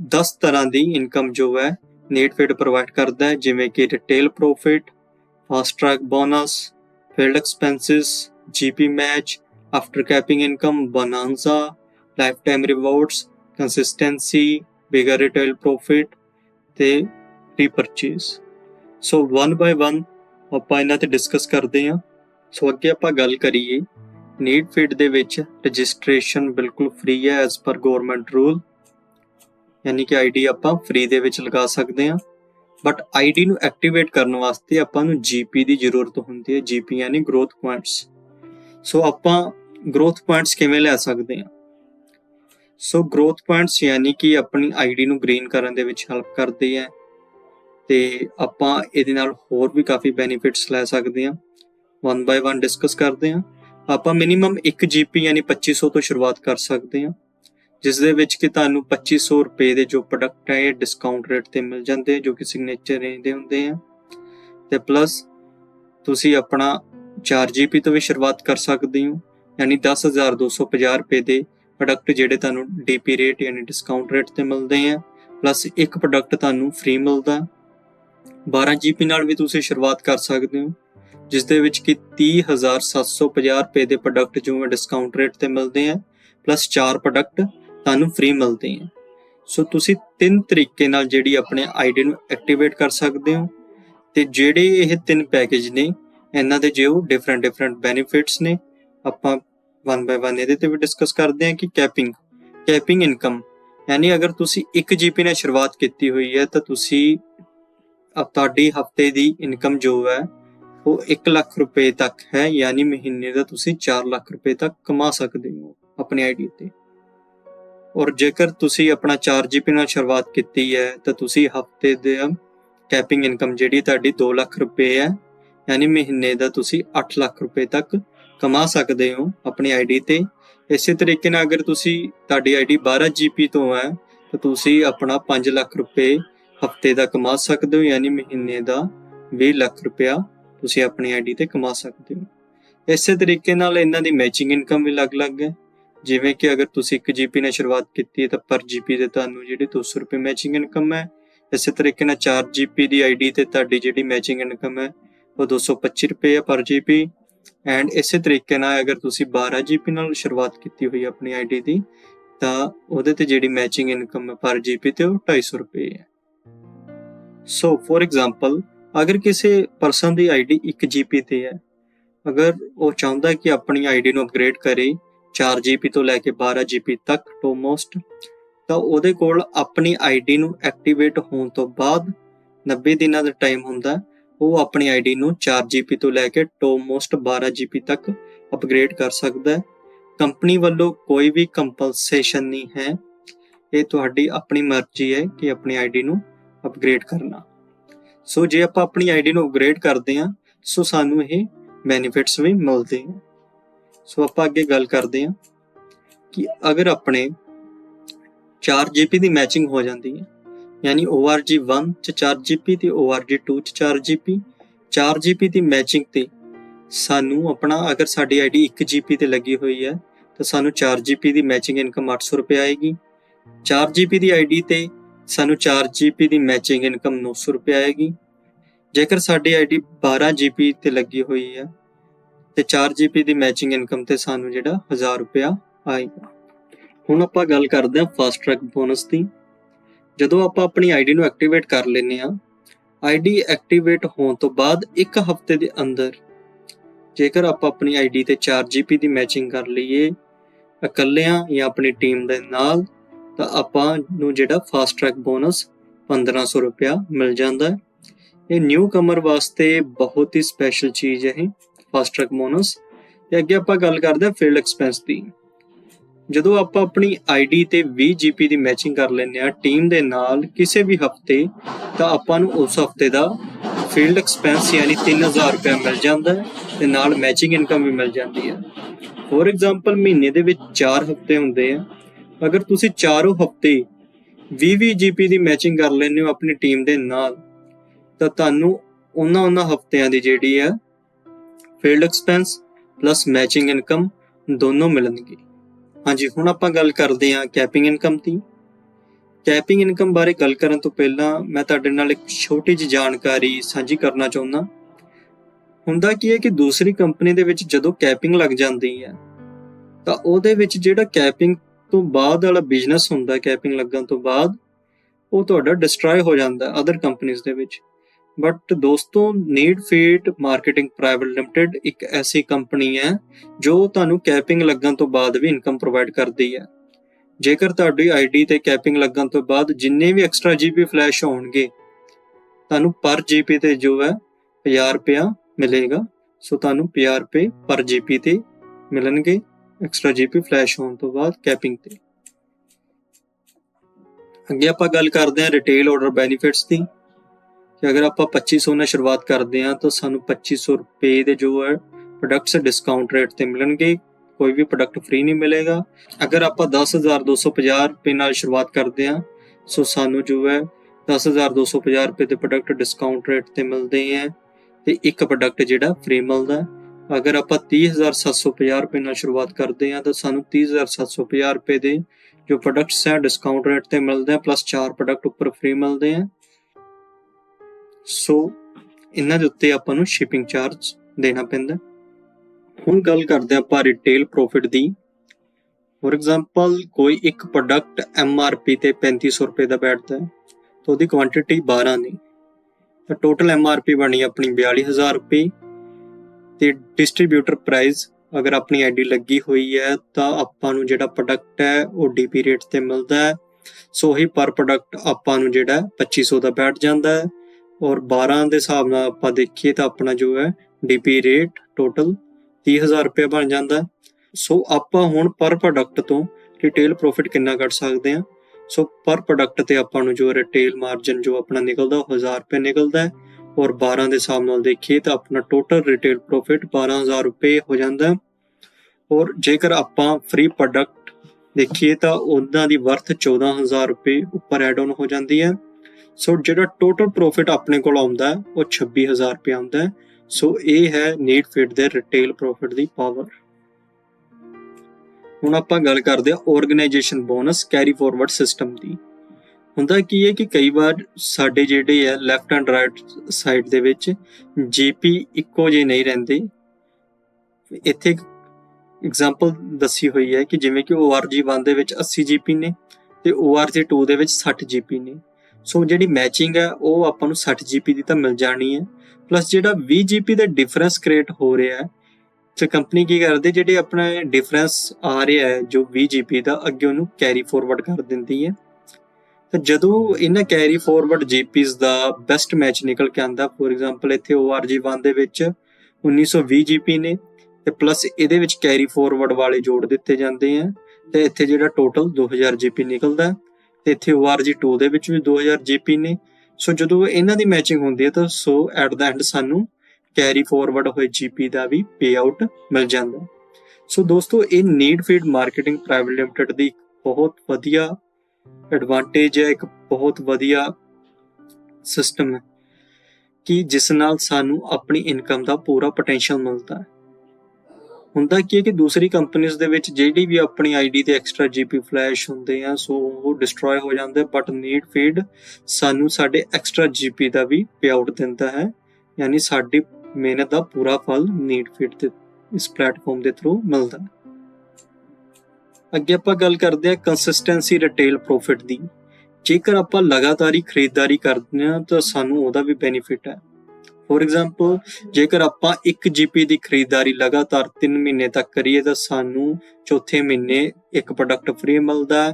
10 ਤਰ੍ਹਾਂ ਦੀ ਇਨਕਮ ਜੋ ਹੈ ਨੀਡ ਫੀਡ ਪ੍ਰੋਵਾਈਡ ਕਰਦਾ ਹੈ, ਜਿਵੇਂ ਕਿ retail profit fast track bonus field expenses GP match after capping income bonanza life time rewards consistency bigger retail profit ਤੇ repurchase so one by one ਆਪਾਂ ਇਹਨਾਂ ਤੇ ਡਿਸਕਸ ਕਰਦੇ ਹਾਂ। ਸੋ ਅੱਗੇ ਆਪਾਂ ਗੱਲ ਕਰੀਏ ਨੀਟ ਫੀਡ ਦੇ ਵਿੱਚ ਰਜਿਸਟ੍ਰੇਸ਼ਨ ਬਿਲਕੁਲ ਫ੍ਰੀ ਹੈ ਐਸ ਪਰ ਗਵਰਨਮੈਂਟ ਰੂਲ ਯਾਨੀ ਕਿ ਆਈਡੀ ਆਪਾਂ ਫ੍ਰੀ ਦੇ ਵਿੱਚ ਲਗਾ ਸਕਦੇ ਹਾਂ। ਬਟ ਆਈਡੀ ਨੂੰ ਐਕਟੀਵੇਟ ਕਰਨ ਵਾਸਤੇ ਆਪਾਂ ਨੂੰ ਜੀਪੀ ਦੀ ਜ਼ਰੂਰਤ ਹੁੰਦੀ ਹੈ। ਜੀਪੀ ਯਾਨੀ ਗਰੋਥ ਪੁਆਇੰਟਸ ਸੋ ਆਪਾਂ ਗਰੋਥ ਪੁਆਇੰਟਸ ਕਿਵੇਂ ਲੈ ਸਕਦੇ ਹਾਂ? ਸੋ ਗਰੋਥ ਪੁਆਇੰਟਸ ਯਾਨੀ ਕਿ ਆਪਣੀ ਆਈਡੀ ਨੂੰ ਗ੍ਰੀਨ ਕਰਨ ਦੇ ਵਿੱਚ ਹੈਲਪ ਕਰਦੇ ਆ ਤੇ ਆਪਾਂ ਇਹਦੇ ਨਾਲ ਹੋਰ ਵੀ ਕਾਫੀ ਬੈਨੀਫਿਟਸ ਲੈ ਸਕਦੇ ਹਾਂ। ਵਨ ਬਾਈ ਵਨ ਡਿਸਕਸ ਕਰਦੇ ਹਾਂ। ਆਪਾਂ ਮਿਨੀਮਮ 1 ਜੀਪੀ ਯਾਨੀ 2500 ਤੋਂ ਸ਼ੁਰੂਆਤ ਕਰ ਸਕਦੇ ਹਾਂ ਜਿਸ ਦੇ ਵਿੱਚ ਕਿ ਤੁਹਾਨੂੰ 2500 ਰੁਪਏ ਦੇ ਜੋ ਪ੍ਰੋਡਕਟ ਹੈ, ਇਹ ਡਿਸਕਾਊਂਟ ਰੇਟ ਤੇ ਮਿਲ ਜਾਂਦੇ ਜੋ ਕਿ ਸਿਗਨੇਚਰ ਰੇਂਜ ਦੇ ਹੁੰਦੇ ਆ। ਤੇ ਪਲੱਸ ਤੁਸੀਂ ਆਪਣਾ 4 ਜੀਪੀ ਤੋਂ ਵੀ ਸ਼ੁਰੂਆਤ ਕਰ ਸਕਦੇ ਹੋ, ਯਾਨੀ 10250 ਰੁਪਏ ਦੇ ਪ੍ਰੋਡਕਟ ਜਿਹੜੇ ਤੁਹਾਨੂੰ ਡੀਪੀ ਰੇਟ ਯਾਨੀ ਡਿਸਕਾਊਂਟ ਰੇਟ ਤੇ ਮਿਲਦੇ ਆ। ਪਲੱਸ ਇੱਕ ਪ੍ਰੋਡਕਟ ਤੁਹਾਨੂੰ ਫ੍ਰੀ ਮਿਲਦਾ। 12 ਜੀਪੀ ਨਾਲ ਵੀ ਤੁਸੀਂ ਸ਼ੁਰੂਆਤ ਕਰ ਸਕਦੇ ਹੋ। ਜਿਸ ਦੇ ਵਿੱਚ ਕਿ 30750 ਰੁਪਏ ਦੇ ਪ੍ਰੋਡਕਟ ਜੋ ਹੈ ਡਿਸਕਾਊਂਟ ਰੇਟ ਤੇ ਮਿਲਦੇ ਆ ਪਲੱਸ 4 ਪ੍ਰੋਡਕਟ ਤੁਹਾਨੂੰ ਫ੍ਰੀ ਮਿਲਦੇ ਆ। ਸੋ ਤੁਸੀਂ ਤਿੰਨ ਤਰੀਕੇ ਨਾਲ ਜਿਹੜੀ ਆਪਣੇ ਆਈਡੀ ਨੂੰ ਐਕਟੀਵੇਟ ਕਰ ਸਕਦੇ ਹੋ ਤੇ ਜਿਹੜੇ ਇਹ ਤਿੰਨ ਪੈਕੇਜ ਨੇ, ਇਹਨਾਂ ਦੇ ਜੋ ਡਿਫਰੈਂਟ ਡਿਫਰੈਂਟ ਬੈਨੀਫਿਟਸ ਨੇ, ਆਪਾਂ ਵਨ ਬਾਈ ਵਨ ਇਹਦੇ ਤੇ ਵੀ ਡਿਸਕਸ ਕਰਦੇ ਹਾਂ ਕਿ ਕੈਪਿੰਗ ਕੈਪਿੰਗ ਇਨਕਮ ਯਾਨੀ ਅਗਰ ਤੁਸੀਂ 1 ਜੀਪੀ ਨਾਲ ਸ਼ੁਰੂਆਤ ਕੀਤੀ ਹੋਈ ਹੈ ਤਾਂ ਤੁਸੀਂ ਤੁਹਾਡੀ ਹਫ਼ਤੇ ਦੀ ਇਨਕਮ ਜੋ ਹੈ ਉਹ 1 ਲੱਖ ਰੁਪਏ ਤੱਕ ਹੈ, ਯਾਨੀ ਮਹੀਨੇ ਦਾ ਤੁਸੀਂ 4 ਲੱਖ ਰੁਪਏ ਤੱਕ ਕਮਾ ਸਕਦੇ ਹੋ ਆਪਣੀ ਆਈਡੀ ਤੇ। ਔਰ ਜੇਕਰ ਤੁਸੀਂ ਆਪਣਾ 4 ਜੀਪੀ ਨਾਲ ਸ਼ੁਰੂਆਤ ਕੀਤੀ ਹੈ, ਤਾਂ ਤੁਸੀਂ ਹਫ਼ਤੇ ਦੇ ਕੈਪਿੰਗ ਇਨਕਮ ਜਿਹੜੀ ਤੁਹਾਡੀ 2 ਲੱਖ ਰੁਪਏ ਹੈ, ਯਾਨੀ ਮਹੀਨੇ ਦਾ ਤੁਸੀਂ 8 ਲੱਖ ਰੁਪਏ ਤੱਕ ਕਮਾ ਸਕਦੇ ਹੋ ਆਪਣੀ ਆਈਡੀ ਤੇ। ਇਸੇ ਤਰੀਕੇ ਨਾਲ ਅਗਰ ਤੁਸੀਂ ਤੁਹਾਡੀ ਆਈਡੀ 12 ਜੀਪੀ ਤੋਂ ਹੈ, ਤਾਂ ਤੁਸੀਂ ਆਪਣਾ 5 ਲੱਖ ਰੁਪਏ ਹਫ਼ਤੇ ਦਾ ਕਮਾ ਸਕਦੇ ਹੋ, ਯਾਨੀ ਮਹੀਨੇ ਦਾ 20 ਲੱਖ ਰੁਪਇਆ ਤੁਸੀਂ ਆਪਣੀ ਆਈਡੀ ਤੇ ਕਮਾ ਸਕਦੇ ਹੋ। ਇਸੇ ਤਰੀਕੇ ਨਾਲ ਇਹਨਾਂ ਦੀ ਮੈਚਿੰਗ ਇਨਕਮ ਵੀ ਅਲੱਗ-ਅਲੱਗ ਹੈ। ਜਿਵੇਂ ਕਿ ਅਗਰ ਤੁਸੀਂ 1 ਜੀਪੀ ਨਾਲ ਸ਼ੁਰੂਆਤ ਕੀਤੀ ਹੈ ਤਾਂ ਪਰ ਜੀਪੀ ਤੇ ਤੁਹਾਨੂੰ ਜਿਹੜੀ 200 ਰੁਪਏ ਮੈਚਿੰਗ ਇਨਕਮ ਹੈ, ਇਸੇ ਤਰੀਕੇ ਨਾਲ 4 ਜੀਪੀ ਦੀ ਆਈਡੀ ਤੇ ਤੁਹਾਡੀ ਜਿਹੜੀ ਮੈਚਿੰਗ ਇਨਕਮ ਹੈ, ਉਹ 225 ਰੁਪਏ ਹੈ ਪਰ ਜੀਪੀ ਐਂਡ ਇਸੇ ਤਰੀਕੇ ਨਾਲ ਅਗਰ ਤੁਸੀਂ 12 ਜੀਬੀ ਨਾਲ ਸ਼ੁਰੂਆਤ ਕੀਤੀ ਹੋਈ ਹੈ ਆਪਣੀ ਆਈਡੀ ਦੀ, ਤਾਂ ਉਹਦੇ ਤੇ ਜਿਹੜੀ ਮੈਚਿੰਗ ਇਨਕਮ ਹੈ ਪਰ ਜੀਬੀ ਤੇ ਉਹ 250 ਰੁਪਏ ਹੈ। ਸੋ ਫੋਰ ਐਗਜ਼ਾਮਪਲ ਅਗਰ ਕਿਸੇ ਪਰਸਨ ਦੀ ਆਈਡੀ 1 ਜੀਬੀ ਤੇ ਹੈ, ਅਗਰ ਉਹ ਚਾਹੁੰਦਾ ਕਿ ਆਪਣੀ ਆਈਡੀ ਨੂੰ ਅਪਗ੍ਰੇਡ ਕਰੇ 4 ਜੀਬੀ ਤੋਂ ਲੈ ਕੇ 12 ਜੀਬੀ ਤੱਕ ਟੋ ਮੋਸਟ ਤਾਂ ਉਹਦੇ ਕੋਲ ਆਪਣੀ ਆਈਡੀ ਨੂੰ ਐਕਟੀਵੇਟ ਹੋਣ ਤੋਂ ਬਾਅਦ 90 ਦਿਨਾਂ ਦਾ ਟਾਈਮ ਹੁੰਦਾ, ਉਹ ਆਪਣੀ ਆਈਡੀ ਨੂੰ 4 ਜੀਬੀ ਤੋਂ ਲੈ ਕੇ ਟੋ ਮੋਸਟ 12 ਜੀਬੀ ਤੱਕ ਅਪਗ੍ਰੇਡ ਕਰ ਸਕਦਾ ਹੈ। ਕੰਪਨੀ ਵੱਲੋਂ ਕੋਈ ਵੀ ਕੰਪਲਸੇਸ਼ਨ ਨਹੀਂ ਹੈ। ਇਹ ਤੁਹਾਡੀ ਆਪਣੀ ਮਰਜ਼ੀ ਹੈ ਕਿ ਆਪਣੀ ਆਈਡੀ ਨੂੰ ਅਪਗ੍ਰੇਡ ਕਰਨਾ। ਸੋ ਜੇ ਆਪਾਂ ਆਪਣੀ ਆਈਡੀ ਨੂੰ ਅਪਗ੍ਰੇਡ ਕਰਦੇ ਹਾਂ, ਸੋ ਸਾਨੂੰ ਇਹ ਬੈਨੀਫਿਟਸ ਵੀ ਮਿਲਦੇ ਹਨ ਸੋ ਆਪਾਂ ਅੱਗੇ ਗੱਲ ਕਰਦੇ ਹਾਂ ਕਿ ਅਗਰ ਆਪਣੇ 4 GB ਦੀ ਮੈਚਿੰਗ ਹੋ ਜਾਂਦੀ ਹੈ, ਯਾਨੀ ORG 1 ਚ 4 GB ਤੇ ORG 2 ਚ 4 GB 4 GB ਦੀ ਮੈਚਿੰਗ ਤੇ ਸਾਨੂੰ ਆਪਣਾ ਅਗਰ ਸਾਡੀ ਆਈਡੀ 1 GB ਤੇ ਲੱਗੀ ਹੋਈ ਹੈ, ਤਾਂ ਸਾਨੂੰ 4 GB ਦੀ ਮੈਚਿੰਗ ਇਨਕਮ 800 ਰੁਪਏ ਆਏਗੀ। 4 GB ਦੀ ਆਈਡੀ ਤੇ ਸਾਨੂੰ 4 GB ਦੀ ਮੈਚਿੰਗ ਇਨਕਮ 900 ਰੁਪਏ ਆਏਗੀ। ਜੇਕਰ ਸਾਡੀ ਆਈਡੀ 12 GB ਤੇ ਲੱਗੀ ਹੋਈ ਹੈ, ਤੇ 4 GB ਦੀ ਮੈਚਿੰਗ ਇਨਕਮ ਤੇ ਸਾਨੂੰ ਜਿਹੜਾ 1000 ਰੁਪਿਆ ਆਏਗਾ। ਹੁਣ ਆਪਾਂ ਗੱਲ ਕਰਦੇ ਹਾਂ ਫਾਸਟ ਟਰੈਕ ਬੋਨਸ ਦੀ। ਜਦੋਂ ਆਪਾਂ ਆਪਣੀ ਆਈਡੀ ਨੂੰ ਐਕਟੀਵੇਟ ਕਰ ਲੈਨੇ ਆ ਆਈਡੀ ਐਕਟੀਵੇਟ ਹੋਣ ਤੋਂ ਬਾਅਦ ਇੱਕ ਹਫ਼ਤੇ ਦੇ ਅੰਦਰ ਜੇਕਰ ਆਪਾਂ ਆਪਣੀ ਆਈਡੀ ਤੇ 4 GB ਦੀ ਮੈਚਿੰਗ ਕਰ ਲਈਏ ਇਕੱਲਿਆਂ ਜਾਂ ਆਪਣੀ ਟੀਮ ਦੇ ਨਾਲ ਤਾਂ ਆਪਾਂ ਨੂੰ ਜਿਹੜਾ ਫਾਸਟ ਟਰੈਕ ਬੋਨਸ 1500 ਰੁਪਿਆ ਮਿਲ ਜਾਂਦਾ ਹੈ। ਇਹ ਨਿਊ ਕਮਰ ਵਾਸਤੇ ਬਹੁਤ ਹੀ ਸਪੈਸ਼ਲ ਚੀਜ਼ ਹੈ ਇਹ ਫਾਸਟ ਟਰੈਕ ਬੋਨਸ ਤੇ ਅੱਗੇ ਆਪਾਂ ਗੱਲ ਕਰਦੇ ਹਾਂ ਫੀਲਡ ਐਕਸਪੈਂਸ ਦੀ। ਜਦੋਂ ਆਪਾਂ ਆਪਣੀ ਆਈਡੀ ਤੇ 20 ਜੀਪੀ ਦੀ ਮੈਚਿੰਗ ਕਰ ਲੈਂਦੇ ਆ ਟੀਮ ਦੇ ਨਾਲ ਕਿਸੇ ਵੀ ਹਫ਼ਤੇ, ਤਾਂ ਆਪਾਂ ਨੂੰ ਉਸ ਹਫ਼ਤੇ ਦਾ ਫੀਲਡ ਐਕਸਪੈਂਸ ਯਾਨੀ 3000 ਰੁਪਏ ਮਿਲ ਜਾਂਦਾ ਹੈ ਤੇ ਨਾਲ ਮੈਚਿੰਗ ਇਨਕਮ ਵੀ ਮਿਲ ਜਾਂਦੀ ਹੈ। ਫੋਰ ਐਗਜ਼ਾਮਪਲ ਮਹੀਨੇ ਦੇ ਵਿੱਚ 4 ਹਫ਼ਤੇ ਹੁੰਦੇ ਆ। ਅਗਰ ਤੁਸੀਂ ਚਾਰੋਂ ਹਫ਼ਤੇ 20-20 ਜੀਪੀ ਦੀ ਮੈਚਿੰਗ ਕਰ ਲੈਂਦੇ ਹੋ ਆਪਣੀ ਟੀਮ ਦੇ ਨਾਲ, ਤਾਂ ਤੁਹਾਨੂੰ ਉਹਨਾਂ ਉਹਨਾਂ ਹਫਤਿਆਂ ਦੀ ਜਿਹੜੀ ਹੈ field expense plus matching income ਦੋਨੋਂ ਮਿਲਣਗੇ। ਹਾਂਜੀ, ਹੁਣ ਆਪਾਂ ਗੱਲ ਕਰਦੇ ਹਾਂ ਕੈਪਿੰਗ ਇਨਕਮ ਦੀ। ਕੈਪਿੰਗ ਇਨਕਮ ਬਾਰੇ ਗੱਲ ਕਰਨ ਤੋਂ ਪਹਿਲਾਂ ਮੈਂ ਤੁਹਾਡੇ ਨਾਲ ਇੱਕ ਛੋਟੀ ਜਿਹੀ ਜਾਣਕਾਰੀ ਸਾਂਝੀ ਕਰਨਾ ਚਾਹੁੰਦਾ। ਹੁੰਦਾ ਕੀ ਹੈ ਕਿ ਦੂਸਰੀ ਕੰਪਨੀ ਦੇ ਵਿੱਚ ਜਦੋਂ ਕੈਪਿੰਗ ਲੱਗ ਜਾਂਦੀ ਹੈ, ਤਾਂ ਉਹਦੇ ਵਿੱਚ ਜਿਹੜਾ ਕੈਪਿੰਗ ਤੋਂ ਬਾਅਦ ਵਾਲਾ ਬਿਜ਼ਨਸ ਹੁੰਦਾ ਕੈਪਿੰਗ ਲੱਗਣ ਤੋਂ ਬਾਅਦ, ਉਹ ਤੁਹਾਡਾ ਡਿਸਟਰੋਏ ਹੋ ਜਾਂਦਾ ਅਦਰ ਕੰਪਨੀਆਂ ਦੇ ਵਿੱਚ। ਬਟ ਦੋਸਤੋ need feed marketing private limited ਇੱਕ ਐਸੀ ਕੰਪਨੀ ਹੈ ਜੋ ਤੁਹਾਨੂੰ ਕੈਪਿੰਗ ਲੱਗਣ ਤੋਂ ਬਾਅਦ ਵੀ ਇਨਕਮ ਪ੍ਰੋਵਾਈਡ ਕਰਦੀ ਹੈ। ਜੇਕਰ ਤੁਹਾਡੀ ਆਈਡੀ ਤੇ ਕੈਪਿੰਗ ਲੱਗਣ ਤੋਂ ਬਾਅਦ ਜਿੰਨੇ ਵੀ ਐਕਸਟਰਾ ਜੀਬੀ ਫਲੈਸ਼ ਹੋਣਗੇ, ਤੁਹਾਨੂੰ ਪਰ ਜੀਬੀ ਤੇ ਜੋ ਹੈ 50 ਰੁਪਿਆ ਮਿਲੇਗਾ। ਸੋ ਤੁਹਾਨੂੰ 50 ਰੁਪਏ ਪਰ ਜੀਬੀ ਤੇ ਮਿਲਣਗੇ। ਐਕਸਟਰਾ ਜੀਬੀ ਫਲੈਸ਼ ਹੋਣ ਤੋਂ ਬਾਅਦ ਕੈਪਿੰਗ ਤੇ। ਅੱਗੇ ਆਪਾਂ ਗੱਲ ਕਰਦੇ ਹਾਂ ਰਿਟੇਲ ਆਰਡਰ ਬੈਨੀਫਿਟਸ ਦੀ। ਕਿ ਅਗਰ ਆਪਾਂ 2500 ਨਾਲ ਸ਼ੁਰੂਆਤ ਕਰਦੇ ਹਾਂ, ਤਾਂ ਸਾਨੂੰ 2500 ਰੁਪਏ ਦੇ ਜੋ ਹੈ ਪ੍ਰੋਡਕਟਸ ਡਿਸਕਾਊਂਟ ਰੇਟ ਤੇ ਮਿਲਣਗੇ। ਕੋਈ ਵੀ ਪ੍ਰੋਡਕਟ ਫ੍ਰੀ ਨਹੀਂ ਮਿਲੇਗਾ। ਅਗਰ ਆਪਾਂ 10250 ਰੁਪਏ ਨਾਲ ਸ਼ੁਰੂਆਤ ਕਰਦੇ ਹਾਂ, ਸੋ ਸਾਨੂੰ ਜੋ ਹੈ 10250 ਰੁਪਏ ਦੇ ਪ੍ਰੋਡਕਟ ਡਿਸਕਾਊਂਟ ਰੇਟ ਤੇ ਮਿਲਦੇ ਹੈ। ਤੇ ਇੱਕ ਪ੍ਰੋਡਕਟ ਜਿਹੜਾ ਫ੍ਰੀ ਮਿਲਦਾ ਅਗਰ ਆਪਾਂ 30750 ਰੁਪਏ ਨਾਲ ਸ਼ੁਰੂਆਤ ਕਰਦੇ ਹਾਂ, ਤਾਂ ਸਾਨੂੰ 30750 ਰੁਪਏ ਦੇ ਜੋ ਪ੍ਰੋਡਕਟਸ ਹੈ ਡਿਸਕਾਊਂਟ ਰੇਟ ਤੇ ਮਿਲਦੇ ਆ ਪਲੱਸ 4 ਪ੍ਰੋਡਕਟ ਉੱਪਰ ਫ੍ਰੀ ਮਿਲਦੇ ਆ। ਸੋ ਇਹਨਾਂ ਦੇ ਉੱਤੇ ਆਪਾਂ ਨੂੰ ਸ਼ਿਪਿੰਗ ਚਾਰਜ ਦੇਣਾ ਪੈਂਦਾ। ਹੁਣ ਗੱਲ ਕਰਦੇ ਆਪਾਂ ਰਿਟੇਲ ਪ੍ਰੋਫਿਟ ਦੀ। ਫੋਰ ਐਗਜ਼ਾਮਪਲ ਕੋਈ ਇੱਕ ਪ੍ਰੋਡਕਟ ਐਮ ਆਰ ਪੀ ਤੇ 3500 ਰੁਪਏ ਦਾ ਬੈਠਦਾ ਹੈ, ਤਾਂ ਉਹਦੀ ਕੁਆਂਟੀਟੀ 12 ਨਹੀਂ ਤਾਂ ਟੋਟਲ ਐਮ ਆਰ ਪੀ ਬਣੀ ਆਪਣੀ 42000 ਰੁਪਏ। ਤੇ ਡਿਸਟ੍ਰੀਬਿਊਟਰ ਪ੍ਰਾਈਸ ਅਗਰ ਆਪਣੀ ਆਈਡੀ ਲੱਗੀ ਹੋਈ ਹੈ, ਤਾਂ ਆਪਾਂ ਨੂੰ ਜਿਹੜਾ ਪ੍ਰੋਡਕਟ ਹੈ, ਉਹ ਡੀਪੀ ਰੇਟ ਤੇ ਮਿਲਦਾ ਹੈ। ਸੋ ਹੀ ਪਰ ਪ੍ਰੋਡਕਟ ਆਪਾਂ ਨੂੰ ਜਿਹੜਾ 2500 ਦਾ ਬੈਠ ਜਾਂਦਾ ਹੈ। ਔਰ 12 ਦੇ ਹਿਸਾਬ ਨਾਲ ਆਪਾਂ ਦੇਖੀਏ ਤਾਂ ਆਪਣਾ ਜੋ ਹੈ ਡੀਪੀ ਰੇਟ ਟੋਟਲ 30000 ਰੁਪਏ ਬਣ ਜਾਂਦਾ ਸੋ ਆਪਾਂ ਹੁਣ ਪਰ ਪ੍ਰੋਡਕਟ ਤੋਂ ਰਿਟੇਲ ਪ੍ਰੋਫਿਟ ਕਿੰਨਾ ਕੱਢ ਸਕਦੇ ਹਾਂ? ਸੋ ਪਰ ਪ੍ਰੋਡਕਟ ਤੇ ਆਪਾਂ ਨੂੰ ਜੋ ਰਿਟੇਲ ਮਾਰਜਨ ਜੋ ਆਪਣਾ ਨਿਕਲਦਾ, ਉਹ 1000 ਰੁਪਏ ਨਿਕਲਦਾ ਹੈ। ਔਰ 12 ਦੇ ਹਿਸਾਬ ਨਾਲ ਦੇਖੀਏ ਤਾਂ ਆਪਣਾ ਟੋਟਲ ਰਿਟੇਲ ਪ੍ਰੋਫਿਟ 12000 ਰੁਪਏ ਹੋ ਜਾਂਦਾ ਔਰ ਜੇਕਰ ਆਪਾਂ ਫ੍ਰੀ ਪ੍ਰੋਡਕਟ ਦੇਖੀਏ ਤਾਂ ਉਹਨਾਂ ਦੀ ਵਰਥ 14000 ਰੁਪਏ ਉੱਪਰ ਐਡ ਆਨ ਹੋ ਜਾਂਦੀ ਹੈ। ਸੋ ਜਿਹੜਾ ਟੋਟਲ ਪ੍ਰੋਫਿਟ ਆਪਣੇ ਕੋਲ ਆਉਂਦਾ ਹੈ, ਉਹ 26000 ਰੁਪਏ ਆਉਂਦਾ ਸੋ ਇਹ ਹੈ ਨੀਡ ਫਿਟ ਦੇ ਰਿਟੇਲ ਪ੍ਰੋਫਿਟ ਦੀ ਪਾਵਰ ਹੁਣ ਆਪਾਂ ਗੱਲ ਕਰਦੇ ਹਾਂ organisation bonus carry forward system ਦੀ। ਹੁੰਦਾ ਕੀ ਹੈ ਕਿ ਕਈ ਵਾਰ ਸਾਡੇ ਜਿਹੜੇ ਆ ਲੈਫਟ ਐਂਡ ਰਾਈਟ ਸਾਈਡ ਦੇ ਵਿੱਚ ਜੀਪੀ ਇੱਕੋ ਜਿਹੇ ਨਹੀਂ ਰਹਿੰਦੇ। ਇੱਥੇ ਐਗਜ਼ਾਮਪਲ ਦੱਸੀ ਹੋਈ ਹੈ ਕਿ ਜਿਵੇਂ ਕਿ ORG1 ਦੇ ਵਿੱਚ 80 GB ਨੇ ਤੇ ORG2 ਦੇ ਵਿੱਚ 60 GB ਨੇ। ਸੋ ਜਿਹੜੀ ਮੈਚਿੰਗ ਹੈ, ਉਹ ਆਪਾਂ ਨੂੰ 60 GB ਦੀ ਤਾਂ ਮਿਲ ਜਾਣੀ ਹੈ। ਪਲੱਸ ਜਿਹੜਾ 20 GB ਦਾ ਡਿਫਰੈਂਸ ਕ੍ਰੀਏਟ ਹੋ ਰਿਹਾ ਹੈ, ਤੇ ਕੰਪਨੀ ਕੀ ਕਰਦੀ, ਜਿਹੜੇ ਆਪਣਾ ਡਿਫਰੈਂਸ ਆ ਰਿਹਾ ਹੈ, ਜੋ 20 GB ਦਾ, ਅੱਗੇ ਉਹਨੂੰ ਕੈਰੀ ਫੋਰਵਰਡ ਕਰ ਦਿੰਦੀ ਹੈ। ਜਦੋਂ ਇਹਨਾਂ ਕੈਰੀ ਫੋਰਵਰਡ GPs ਦਾ ਬੈਸਟ ਮੈਚ ਨਿਕਲ ਕੇ ਆਂਦਾ ਫੋਰ ਐਗਜ਼ਾਮਪਲ ਇੱਥੇ ORG1 ਦੇ ਵਿੱਚ 1920 GB ਨੇ ਤੇ ਪਲੱਸ ਇਹਦੇ ਵਿੱਚ ਕੈਰੀ ਫੋਰਵਰਡ ਵਾਲੇ ਜੋੜ ਦਿੱਤੇ ਜਾਂਦੇ ਆ, ਤੇ ਇੱਥੇ ਜਿਹੜਾ ਟੋਟਲ 2000 GB ਨਿਕਲਦਾ, ਤੇ ਇੱਥੇ ORG2 ਦੇ ਵਿੱਚ ਵੀ 2000 GB ਨੇ। ਸੋ ਜਦੋਂ ਇਹਨਾਂ ਦੀ ਮੈਚਿੰਗ ਹੁੰਦੀ ਹੈ ਤਾਂ ਸੋ ਐਟ ਦਾ ਐਂਡ ਸਾਨੂੰ ਕੈਰੀ ਫੋਰਵਰਡ ਹੋਏ GP ਦਾ ਵੀ ਪੇ ਆਊਟ ਮਿਲ ਜਾਂਦਾ। ਸੋ ਦੋਸਤੋ, ਇਹ need feed marketing private limited ਦੀ ਇੱਕ ਬਹੁਤ ਵਧੀਆ ਐਡਵਾਂਟੇਜ ਹੈ, ਇੱਕ ਬਹੁਤ ਵਧੀਆ ਸਿਸਟਮ ਹੈ ਕਿ ਜਿਸ ਨਾਲ ਸਾਨੂੰ ਆਪਣੀ ਇਨਕਮ ਦਾ ਪੂਰਾ ਪੋਟੈਂਸ਼ੀਅਲ ਮਿਲਦਾ ਹੈ। ਹੁੰਦਾ ਕੀ ਹੈ ਕਿ ਦੂਸਰੀ ਕੰਪਨੀਆਂ ਦੇ ਵਿੱਚ ਜਿਹੜੀ ਵੀ ਆਪਣੀ ਆਈਡੀ ਤੇ ਐਕਸਟਰਾ ਜੀਪੀ ਫਲੈਸ਼ ਹੁੰਦੇ ਆ, ਸੋ ਉਹ ਡਿਸਟਰੋਏ ਹੋ ਜਾਂਦੇ ਬਟ ਨੀਡ ਫੀਡ ਸਾਨੂੰ ਸਾਡੇ ਐਕਸਟਰਾ ਜੀਪੀ ਦਾ ਵੀ ਪੇ ਆਊਟ ਦਿੰਦਾ ਹੈ, ਯਾਨੀ ਸਾਡੀ ਮਿਹਨਤ ਦਾ ਪੂਰਾ ਫਲ ਨੀਡ ਫੀਡ ਤੇ ਇਸ ਪਲੇਟਫਾਰਮ ਦੇ ਥਰੂ ਮਿਲਦਾ ਹੈ। ਅੱਗੇ ਆਪਾਂ ਗੱਲ ਕਰਦੇ ਹਾਂ ਕੰਸਿਸਟੈਂਸੀ ਰਿਟੇਲ ਪ੍ਰੋਫਿਟ ਦੀ। ਜੇਕਰ ਆਪਾਂ ਲਗਾਤਾਰੀ ਖਰੀਦਦਾਰੀ ਕਰਦੇ ਹਾਂ ਤਾਂ ਸਾਨੂੰ ਉਹਦਾ ਵੀ ਬੈਨੀਫਿਟ ਹੈ। ਫੋਰ ਐਗਜ਼ਾਮਪਲ ਜੇਕਰ ਆਪਾਂ 1 ਜੀਪੀ ਦੀ ਖਰੀਦਦਾਰੀ ਲਗਾਤਾਰ 3 ਮਹੀਨੇ ਤੱਕ ਕਰੀਏ ਤਾਂ ਸਾਨੂੰ ਚੌਥੇ ਮਹੀਨੇ ਇੱਕ ਪ੍ਰੋਡਕਟ ਫ੍ਰੀ ਮਿਲਦਾ ਹੈ।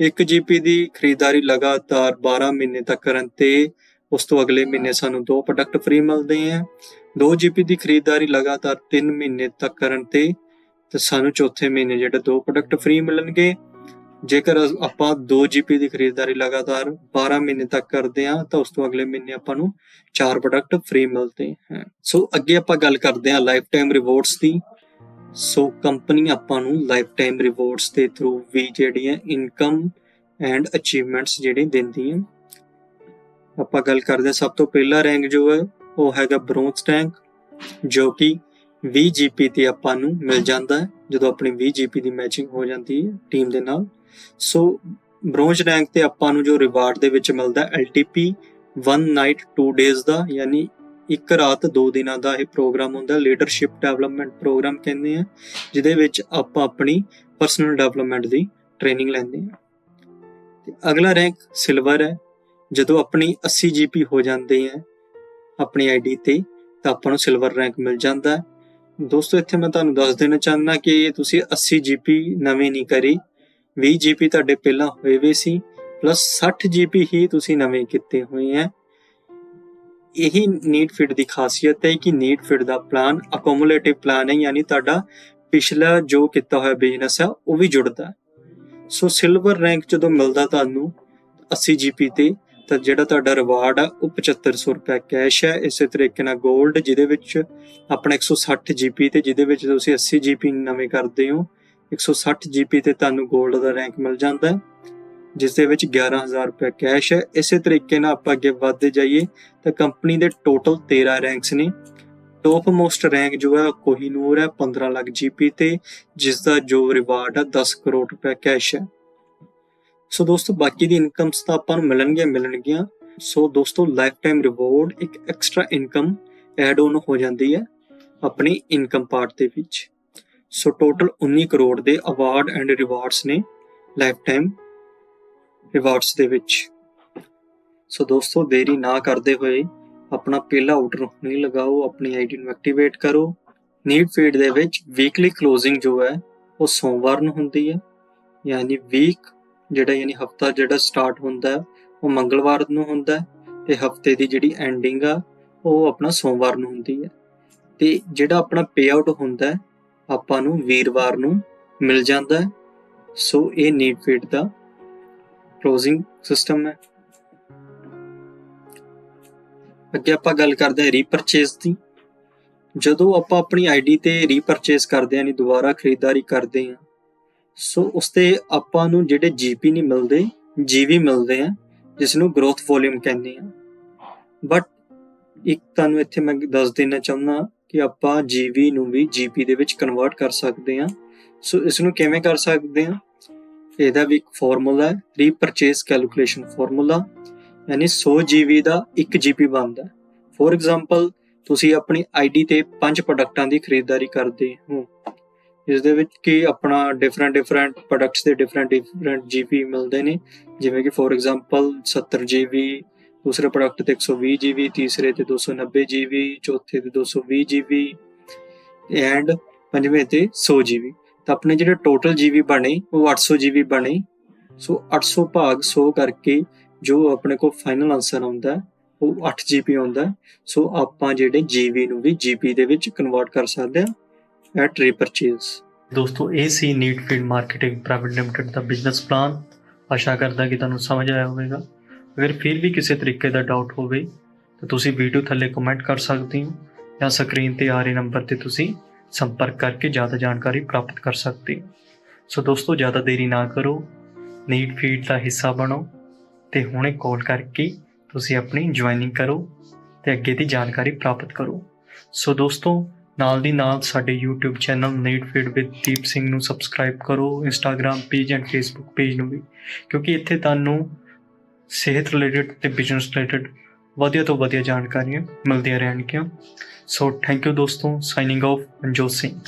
1 ਜੀਪੀ ਦੀ ਖਰੀਦਦਾਰੀ ਲਗਾਤਾਰ 12 ਮਹੀਨੇ ਤੱਕ ਕਰਨ ਤੇ ਉਸ ਤੋਂ ਅਗਲੇ ਮਹੀਨੇ ਸਾਨੂੰ ਦੋ ਪ੍ਰੋਡਕਟ ਫ੍ਰੀ ਮਿਲਦੇ ਆ 2 ਜੀਪੀ ਦੀ ਖਰੀਦਦਾਰੀ ਲਗਾਤਾਰ 3 ਮਹੀਨੇ ਤੱਕ ਕਰਨ ਤੇ ਤੇ ਸਾਨੂੰ ਚੌਥੇ ਮਹੀਨੇ ਜਿਹੜੇ ਦੋ ਪ੍ਰੋਡਕਟ ਫ੍ਰੀ ਮਿਲਣਗੇ। ਜੇਕਰ ਆਪਾਂ 2 ਜੀਪੀ ਦੀ ਖਰੀਦਦਾਰੀ ਲਗਾਤਾਰ 12 ਮਹੀਨੇ ਤੱਕ ਕਰਦੇ ਹਾਂ, ਤਾਂ ਉਸ ਤੋਂ ਅਗਲੇ ਮਹੀਨੇ ਆਪਾਂ ਨੂੰ ਚਾਰ ਪ੍ਰੋਡਕਟ ਫ੍ਰੀ ਮਿਲਦੇ ਹਨ। ਸੋ ਅੱਗੇ ਆਪਾਂ ਗੱਲ ਕਰਦੇ ਹਾਂ ਲਾਈਫ ਟਾਈਮ ਰਿਵਾਰਡਸ ਦੀ। ਸੋ ਕੰਪਨੀ ਆਪਾਂ ਨੂੰ ਲਾਈਫ ਟਾਈਮ ਰਿਵਾਰਡਸ ਦੇ ਥਰੂ ਵੀ ਜਿਹੜੀਆਂ ਇਨਕਮ ਐਂਡ ਅਚੀਵਮੈਂਟਸ ਜਿਹੜੇ ਦਿੰਦੀ ਹੈ। ਆਪਾਂ ਗੱਲ ਕਰਦੇ ਹਾਂ ਸਭ ਤੋਂ ਪਹਿਲਾ ਰੈਂਕ ਜੋ ਹੈ, ਉਹ ਹੈਗਾ ਬ੍ਰੌਂਜ਼ ਰੈਂਕ ਜੋ ਕਿ 20 ਜੀਪੀ ਤੇ ਆਪਾਂ ਨੂੰ ਮਿਲ ਜਾਂਦਾ ਹੈ, ਜਦੋਂ ਆਪਣੀ 20 ਜੀਪੀ ਦੀ ਮੈਚਿੰਗ ਹੋ ਜਾਂਦੀ ਹੈ ਟੀਮ ਦੇ ਨਾਲ। ਸੋ ਬ੍ਰੌਂਜ਼ ਰੈਂਕ ਤੇ ਆਪਾਂ ਨੂੰ ਜੋ ਰਿਵਾਰਡ ਦੇ ਵਿੱਚ ਮਿਲਦਾ LTP 1 ਨਾਈਟ 2 ਡੇਜ਼ ਦਾ, ਯਾਨੀ ਇੱਕ ਰਾਤ, ਦੋ ਦਿਨਾਂ ਦਾ ਇਹ ਪ੍ਰੋਗਰਾਮ ਹੁੰਦਾ ਲੀਡਰਸ਼ਿਪ ਡਿਵੈਲਪਮੈਂਟ ਪ੍ਰੋਗਰਾਮ ਕਹਿੰਦੇ ਆ, ਜਿਹਦੇ ਵਿੱਚ ਆਪਾਂ ਆਪਣੀ ਪਰਸਨਲ ਡਿਵੈਲਪਮੈਂਟ ਦੀ ਟ੍ਰੇਨਿੰਗ ਲੈਂਦੇ ਆ। ਤੇ ਅਗਲਾ ਰੈਂਕ ਸਿਲਵਰ ਹੈ, ਜਦੋਂ ਆਪਣੀ 80 ਜੀਪੀ ਹੋ ਜਾਂਦੇ ਹੈ ਆਪਣੀ ਆਈਡੀ ਤੇ, ਤਾਂ ਆਪਾਂ ਨੂੰ ਸਿਲਵਰ ਰੈਂਕ ਮਿਲ ਜਾਂਦਾ ਹੈ। ਦੋਸਤੋ, ਇੱਥੇ ਮੈਂ ਤੁਹਾਨੂੰ ਦੱਸ ਦੇਣਾ ਚਾਹੁੰਦਾ ਕਿ ਤੁਸੀਂ 80 ਜੀਪੀ ਨਵੇਂ ਨਹੀਂ ਕਰੀ। 20 ਜੀਪੀ ਤੁਹਾਡੇ ਪਹਿਲਾਂ ਹੋਏ ਵੇ ਸੀ ਪਲੱਸ 60 ਜੀਪੀ ਹੀ ਤੁਸੀਂ ਨਵੇਂ ਕੀਤੇ ਹੋਏ ਆ ਇਹੀ ਨੀਡ ਫਿਟ ਦੀ ਖਾਸੀਅਤ ਹੈ ਕਿ ਨੀਟ ਫਿਟ ਦਾ ਪਲਾਨ ਅਕੂਮੂਲੇਟਿਵ ਪਲਾਨ ਹੈ, ਯਾਨੀ ਤੁਹਾਡਾ ਪਿਛਲਾ ਜੋ ਕੀਤਾ ਹੋਇਆ ਬਿਜ਼ਨਸ ਹੈ ਉਹ ਵੀ ਜੁੜਦਾ ਸੋ ਸਿਲਵਰ ਰੈਂਕ ਜਦੋਂ ਮਿਲਦਾ ਤੁਹਾਨੂੰ 80 ਜੀਪੀ ਤੇ ਤਾਂ ਜਿਹੜਾ ਤੁਹਾਡਾ ਰਿਵਾਰਡ ਆ, ਉਹ 7500 ਰੁਪਏ ਕੈਸ਼ ਹੈ। ਇਸੇ ਤਰੀਕੇ ਨਾਲ 골ਡ ਜਿਹਦੇ ਵਿੱਚ ਆਪਣਾ 160 ਜੀਪੀ ਤੇ, ਜਿਹਦੇ ਵਿੱਚ ਤੁਸੀਂ 80 ਜੀਪੀ ਨਵੇਂ ਕਰਦੇ ਹੋ 160 ਜੀਪੀ ਤੇ ਤੁਹਾਨੂੰ 골ਡ ਦਾ ਰੈਂਕ ਮਿਲ ਜਾਂਦਾ ਹੈ ਜਿਸ ਦੇ ਵਿੱਚ 11000 ਰੁਪਏ ਕੈਸ਼ ਹੈ। ਇਸੇ ਤਰੀਕੇ ਨਾਲ ਆਪਾਂ ਅੱਗੇ ਵਧਦੇ ਜਾਈਏ, ਤਾਂ ਕੰਪਨੀ ਦੇ ਟੋਟਲ 13 ਰੈਂਕਸ ਨੇ। ਟੌਪ ਮੋਸਟ ਰੈਂਕ ਜੋ ਹੈ ਕੋਹੀਨੂਰ ਹੈ 15 ਲੱਖ ਜੀਪੀ ਤੇ ਜਿਸ ਦਾ ਜੋ ਰਿਵਾਰਡ ਹੈ 10 ਕਰੋੜ ਰੁਪਏ ਕੈਸ਼ ਹੈ। ਸੋ ਦੋਸਤੋ, ਬਾਕੀ ਦੀ ਇਨਕਮਸ ਤਾਂ ਆਪਾਂ ਨੂੰ ਮਿਲਣਗੀਆਂ ਮਿਲਣਗੀਆਂ। ਸੋ ਦੋਸਤੋ ਲਾਈਫ ਟਾਈਮ ਰਿਵਾਰਡ ਇੱਕ ਐਕਸਟਰਾ ਇਨਕਮ ਐਡ ਆਨ ਹੋ ਜਾਂਦੀ ਹੈ ਆਪਣੀ ਇਨਕਮ ਪਾਰਟ ਦੇ ਵਿੱਚ। ਸੋ ਟੋਟਲ 19 ਕਰੋੜ ਦੇ ਅਵਾਰਡ ਐਂਡ ਰਿਵਾਰਡਸ ਨੇ ਲਾਈਫ ਟਾਈਮ ਰਿਵਾਰਡਸ ਦੇ ਵਿੱਚ। ਸੋ ਦੋਸਤੋ, ਦੇਰੀ ਨਾ ਕਰਦੇ ਹੋਏ ਆਪਣਾ ਪਹਿਲਾ ਆਰਡਰ ਨਹੀਂ ਲਗਾਓ, ਆਪਣੀ ਆਈਡੀ ਨੂੰ ਐਕਟੀਵੇਟ ਕਰੋ। ਨੀਡ ਫੀਡ ਦੇ ਵਿੱਚ ਵੀਕਲੀ ਕਲੋਜ਼ਿੰਗ ਜੋ ਹੈ, ਉਹ ਸੋਮਵਾਰ ਨੂੰ ਹੁੰਦੀ ਹੈ, ਯਾਨੀ ਵੀਕ ਜਿਹੜਾ ਯਾਨੀ ਹਫਤਾ ਜਿਹੜਾ ਸਟਾਰਟ ਹੁੰਦਾ ਉਹ ਮੰਗਲਵਾਰ ਨੂੰ ਹੁੰਦਾ ਹੈ, ਤੇ ਹਫ਼ਤੇ ਦੀ ਜਿਹੜੀ ਐਂਡਿੰਗ ਆ, ਉਹ ਆਪਣਾ ਸੋਮਵਾਰ ਨੂੰ ਹੁੰਦੀ ਹੈ। ਤੇ ਜਿਹੜਾ ਆਪਣਾ ਪੇ ਆਊਟ ਹੁੰਦਾ ਆਪਾਂ ਨੂੰ ਵੀਰਵਾਰ ਨੂੰ ਮਿਲ ਜਾਂਦਾ ਸੋ ਇਹ ਨੀਡ ਫੀਡ ਦਾ ਕਲੋਜ਼ਿੰਗ ਸਿਸਟਮ ਹੈ। ਅੱਗੇ ਆਪਾਂ ਗੱਲ ਕਰਦੇ ਹਾਂ ਰੀਪਰਚੇਸ ਦੀ। ਜਦੋਂ ਆਪਾਂ ਆਪਣੀ ਆਈਡੀ ਤੇ ਰੀਪਰਚੇਸ ਕਰਦੇ ਹਾਂ ਨਹੀਂ ਦੁਬਾਰਾ ਖਰੀਦਦਾਰੀ ਕਰਦੇ ਹਾਂ ਸੋ ਉਸ ਤੇ ਆਪਾਂ ਨੂੰ ਜਿਹੜੇ ਜੀਪੀ ਨਹੀਂ ਮਿਲਦੇ ਜੀਵੀ ਮਿਲਦੇ ਆ ਜਿਸ ਨੂੰ ਗਰੋਥ ਵੋਲਿਊਮ ਕਹਿੰਦੇ ਆ। ਬਟ ਇੱਕ ਤੁਹਾਨੂੰ ਇੱਥੇ ਮੈਂ ਦੱਸ ਦੇਣਾ ਚਾਹੁੰਦਾ ਕਿ ਆਪਾਂ ਜੀਵੀ ਨੂੰ ਵੀ ਜੀਪੀ ਦੇ ਵਿੱਚ ਕਨਵਰਟ ਕਰ ਸਕਦੇ ਆ। ਸੋ ਇਸ ਨੂੰ ਕਿਵੇਂ ਕਰ ਸਕਦੇ ਆ? ਇਹਦਾ ਵੀ ਇੱਕ ਫਾਰਮੂਲਾ ਹੈ ਰੀਪਰਚੇਸ ਕੈਲਕੂਲੇਸ਼ਨ ਫਾਰਮੂਲਾ ਯਾਨੀ 100 ਜੀਬੀ ਦਾ 1 ਜੀਬੀ ਬਣਦਾ ਫੋਰ ਐਗਜ਼ਾਮਪਲ ਤੁਸੀਂ ਆਪਣੀ ਆਈਡੀ ਤੇ ਪੰਜ ਪ੍ਰੋਡਕਟਾਂ ਦੀ ਖਰੀਦਦਾਰੀ ਕਰਦੇ ਹੋ। ਇਸ ਦੇ ਵਿੱਚ ਕਿ ਆਪਣਾ ਡਿਫਰੈਂਟ ਡਿਫਰੈਂਟ ਪ੍ਰੋਡਕਟਸ ਦੇ ਡਿਫਰੈਂਟ ਡਿਫਰੈਂਟ ਜੀਬੀ ਮਿਲਦੇ ਨੇ। ਜਿਵੇਂ ਕਿ ਫੋਰ ਐਗਜ਼ਾਮਪਲ 70 ਜੀਬੀ ਦੂਸਰੇ ਪ੍ਰੋਡਕਟ ਤੇ 120 ਜੀਬੀ ਤੀਸਰੇ ਤੇ 290 ਜੀਬੀ ਚੌਥੇ ਤੇ 220 ਜੀਬੀ ਐਂਡ ਪੰਜਵੇਂ ਤੇ 100 ਜੀਬੀ ਤਾਂ ਆਪਣੇ ਜਿਹੜੇ ਟੋਟਲ ਜੀਬੀ ਬਣੇ ਉਹ 800 ਜੀਬੀ ਬਣੇ। ਸੋ 800 ਭਾਗ 100 ਕਰਕੇ ਜੋ ਆਪਣੇ ਕੋਲ ਫਾਈਨਲ ਆਨਸਰ ਆਉਂਦਾ ਹੈ, ਉਹ 8 ਜੀਬੀ ਆਉਂਦਾ। ਸੋ ਆਪਾਂ ਜਿਹੜੇ ਜੀਬੀ ਨੂੰ ਵੀ ਜੀਬੀ ਦੇ ਵਿੱਚ ਕਨਵਰਟ ਕਰ ਸਕਦੇ ਹਾਂ। ਐਟ ਰੀਪਰਚੇਜ਼ ਦੋਸਤੋ, ਇਹ ਸੀ neat field marketing private limited ਦਾ ਬਿਜ਼ਨਸ ਪਲਾਨ ਆਸ਼ਾ ਕਰਦਾ ਕਿ ਤੁਹਾਨੂੰ ਸਮਝ ਆਇਆ ਹੋਵੇਗਾ। ਅਗਰ ਫਿਰ ਵੀ ਕਿਸੇ ਤਰੀਕੇ ਦਾ ਡਾਊਟ ਹੋਵੇ, ਤਾਂ ਤੁਸੀਂ ਵੀਡੀਓ ਥੱਲੇ ਕਮੈਂਟ ਕਰ ਸਕਦੇ ਹੋ ਜਾਂ ਸਕਰੀਨ ਤੇ ਆ ਰਹੇ ਨੰਬਰ ਤੇ ਤੁਸੀਂ ਸੰਪਰਕ ਕਰਕੇ ਜ਼ਿਆਦਾ ਜਾਣਕਾਰੀ ਪ੍ਰਾਪਤ ਕਰ ਸਕਦੇ ਹੋ। ਸੋ ਦੋਸਤੋ, ਜ਼ਿਆਦਾ ਦੇਰੀ ਨਾ ਕਰੋ। ਨੀਟ ਫੀਲਡ ਦਾ ਹਿੱਸਾ ਬਣੋ ਤੇ ਹੁਣੇ ਕਾਲ ਕਰਕੇ ਤੁਸੀਂ ਆਪਣੀ ਜੁਆਇਨਿੰਗ ਕਰੋ ਤੇ ਅੱਗੇ ਦੀ ਜਾਣਕਾਰੀ ਪ੍ਰਾਪਤ ਕਰੋ। ਸੋ ਦੋਸਤੋ ਨਾਲ ਦੀ ਨਾਲ ਸਾਡੇ YouTube channel neat feed with Deep Singh ਨੂੰ ਸਬਸਕ੍ਰਾਈਬ ਕਰੋ, Instagram page and Facebook page ਨੂੰ ਵੀ, ਕਿਉਂਕਿ ਇੱਥੇ ਤੁਹਾਨੂੰ ਸਿਹਤ ਰਿਲੇਟਡ ਤੇ ਬਿਜ਼ਨਸ ਰਿਲੇਟਡ ਵਧੀਆ ਤੋਂ ਵਧੀਆ ਜਾਣਕਾਰੀਆਂ ਮਿਲਦੀਆਂ ਰਹਿਣਗੀਆਂ। ਸੋ ਥੈਂਕ ਯੂ ਦੋਸਤੋ ਸਾਈਨਿੰਗ ਆਫ ਮਨਜੋਤ ਸਿੰਘ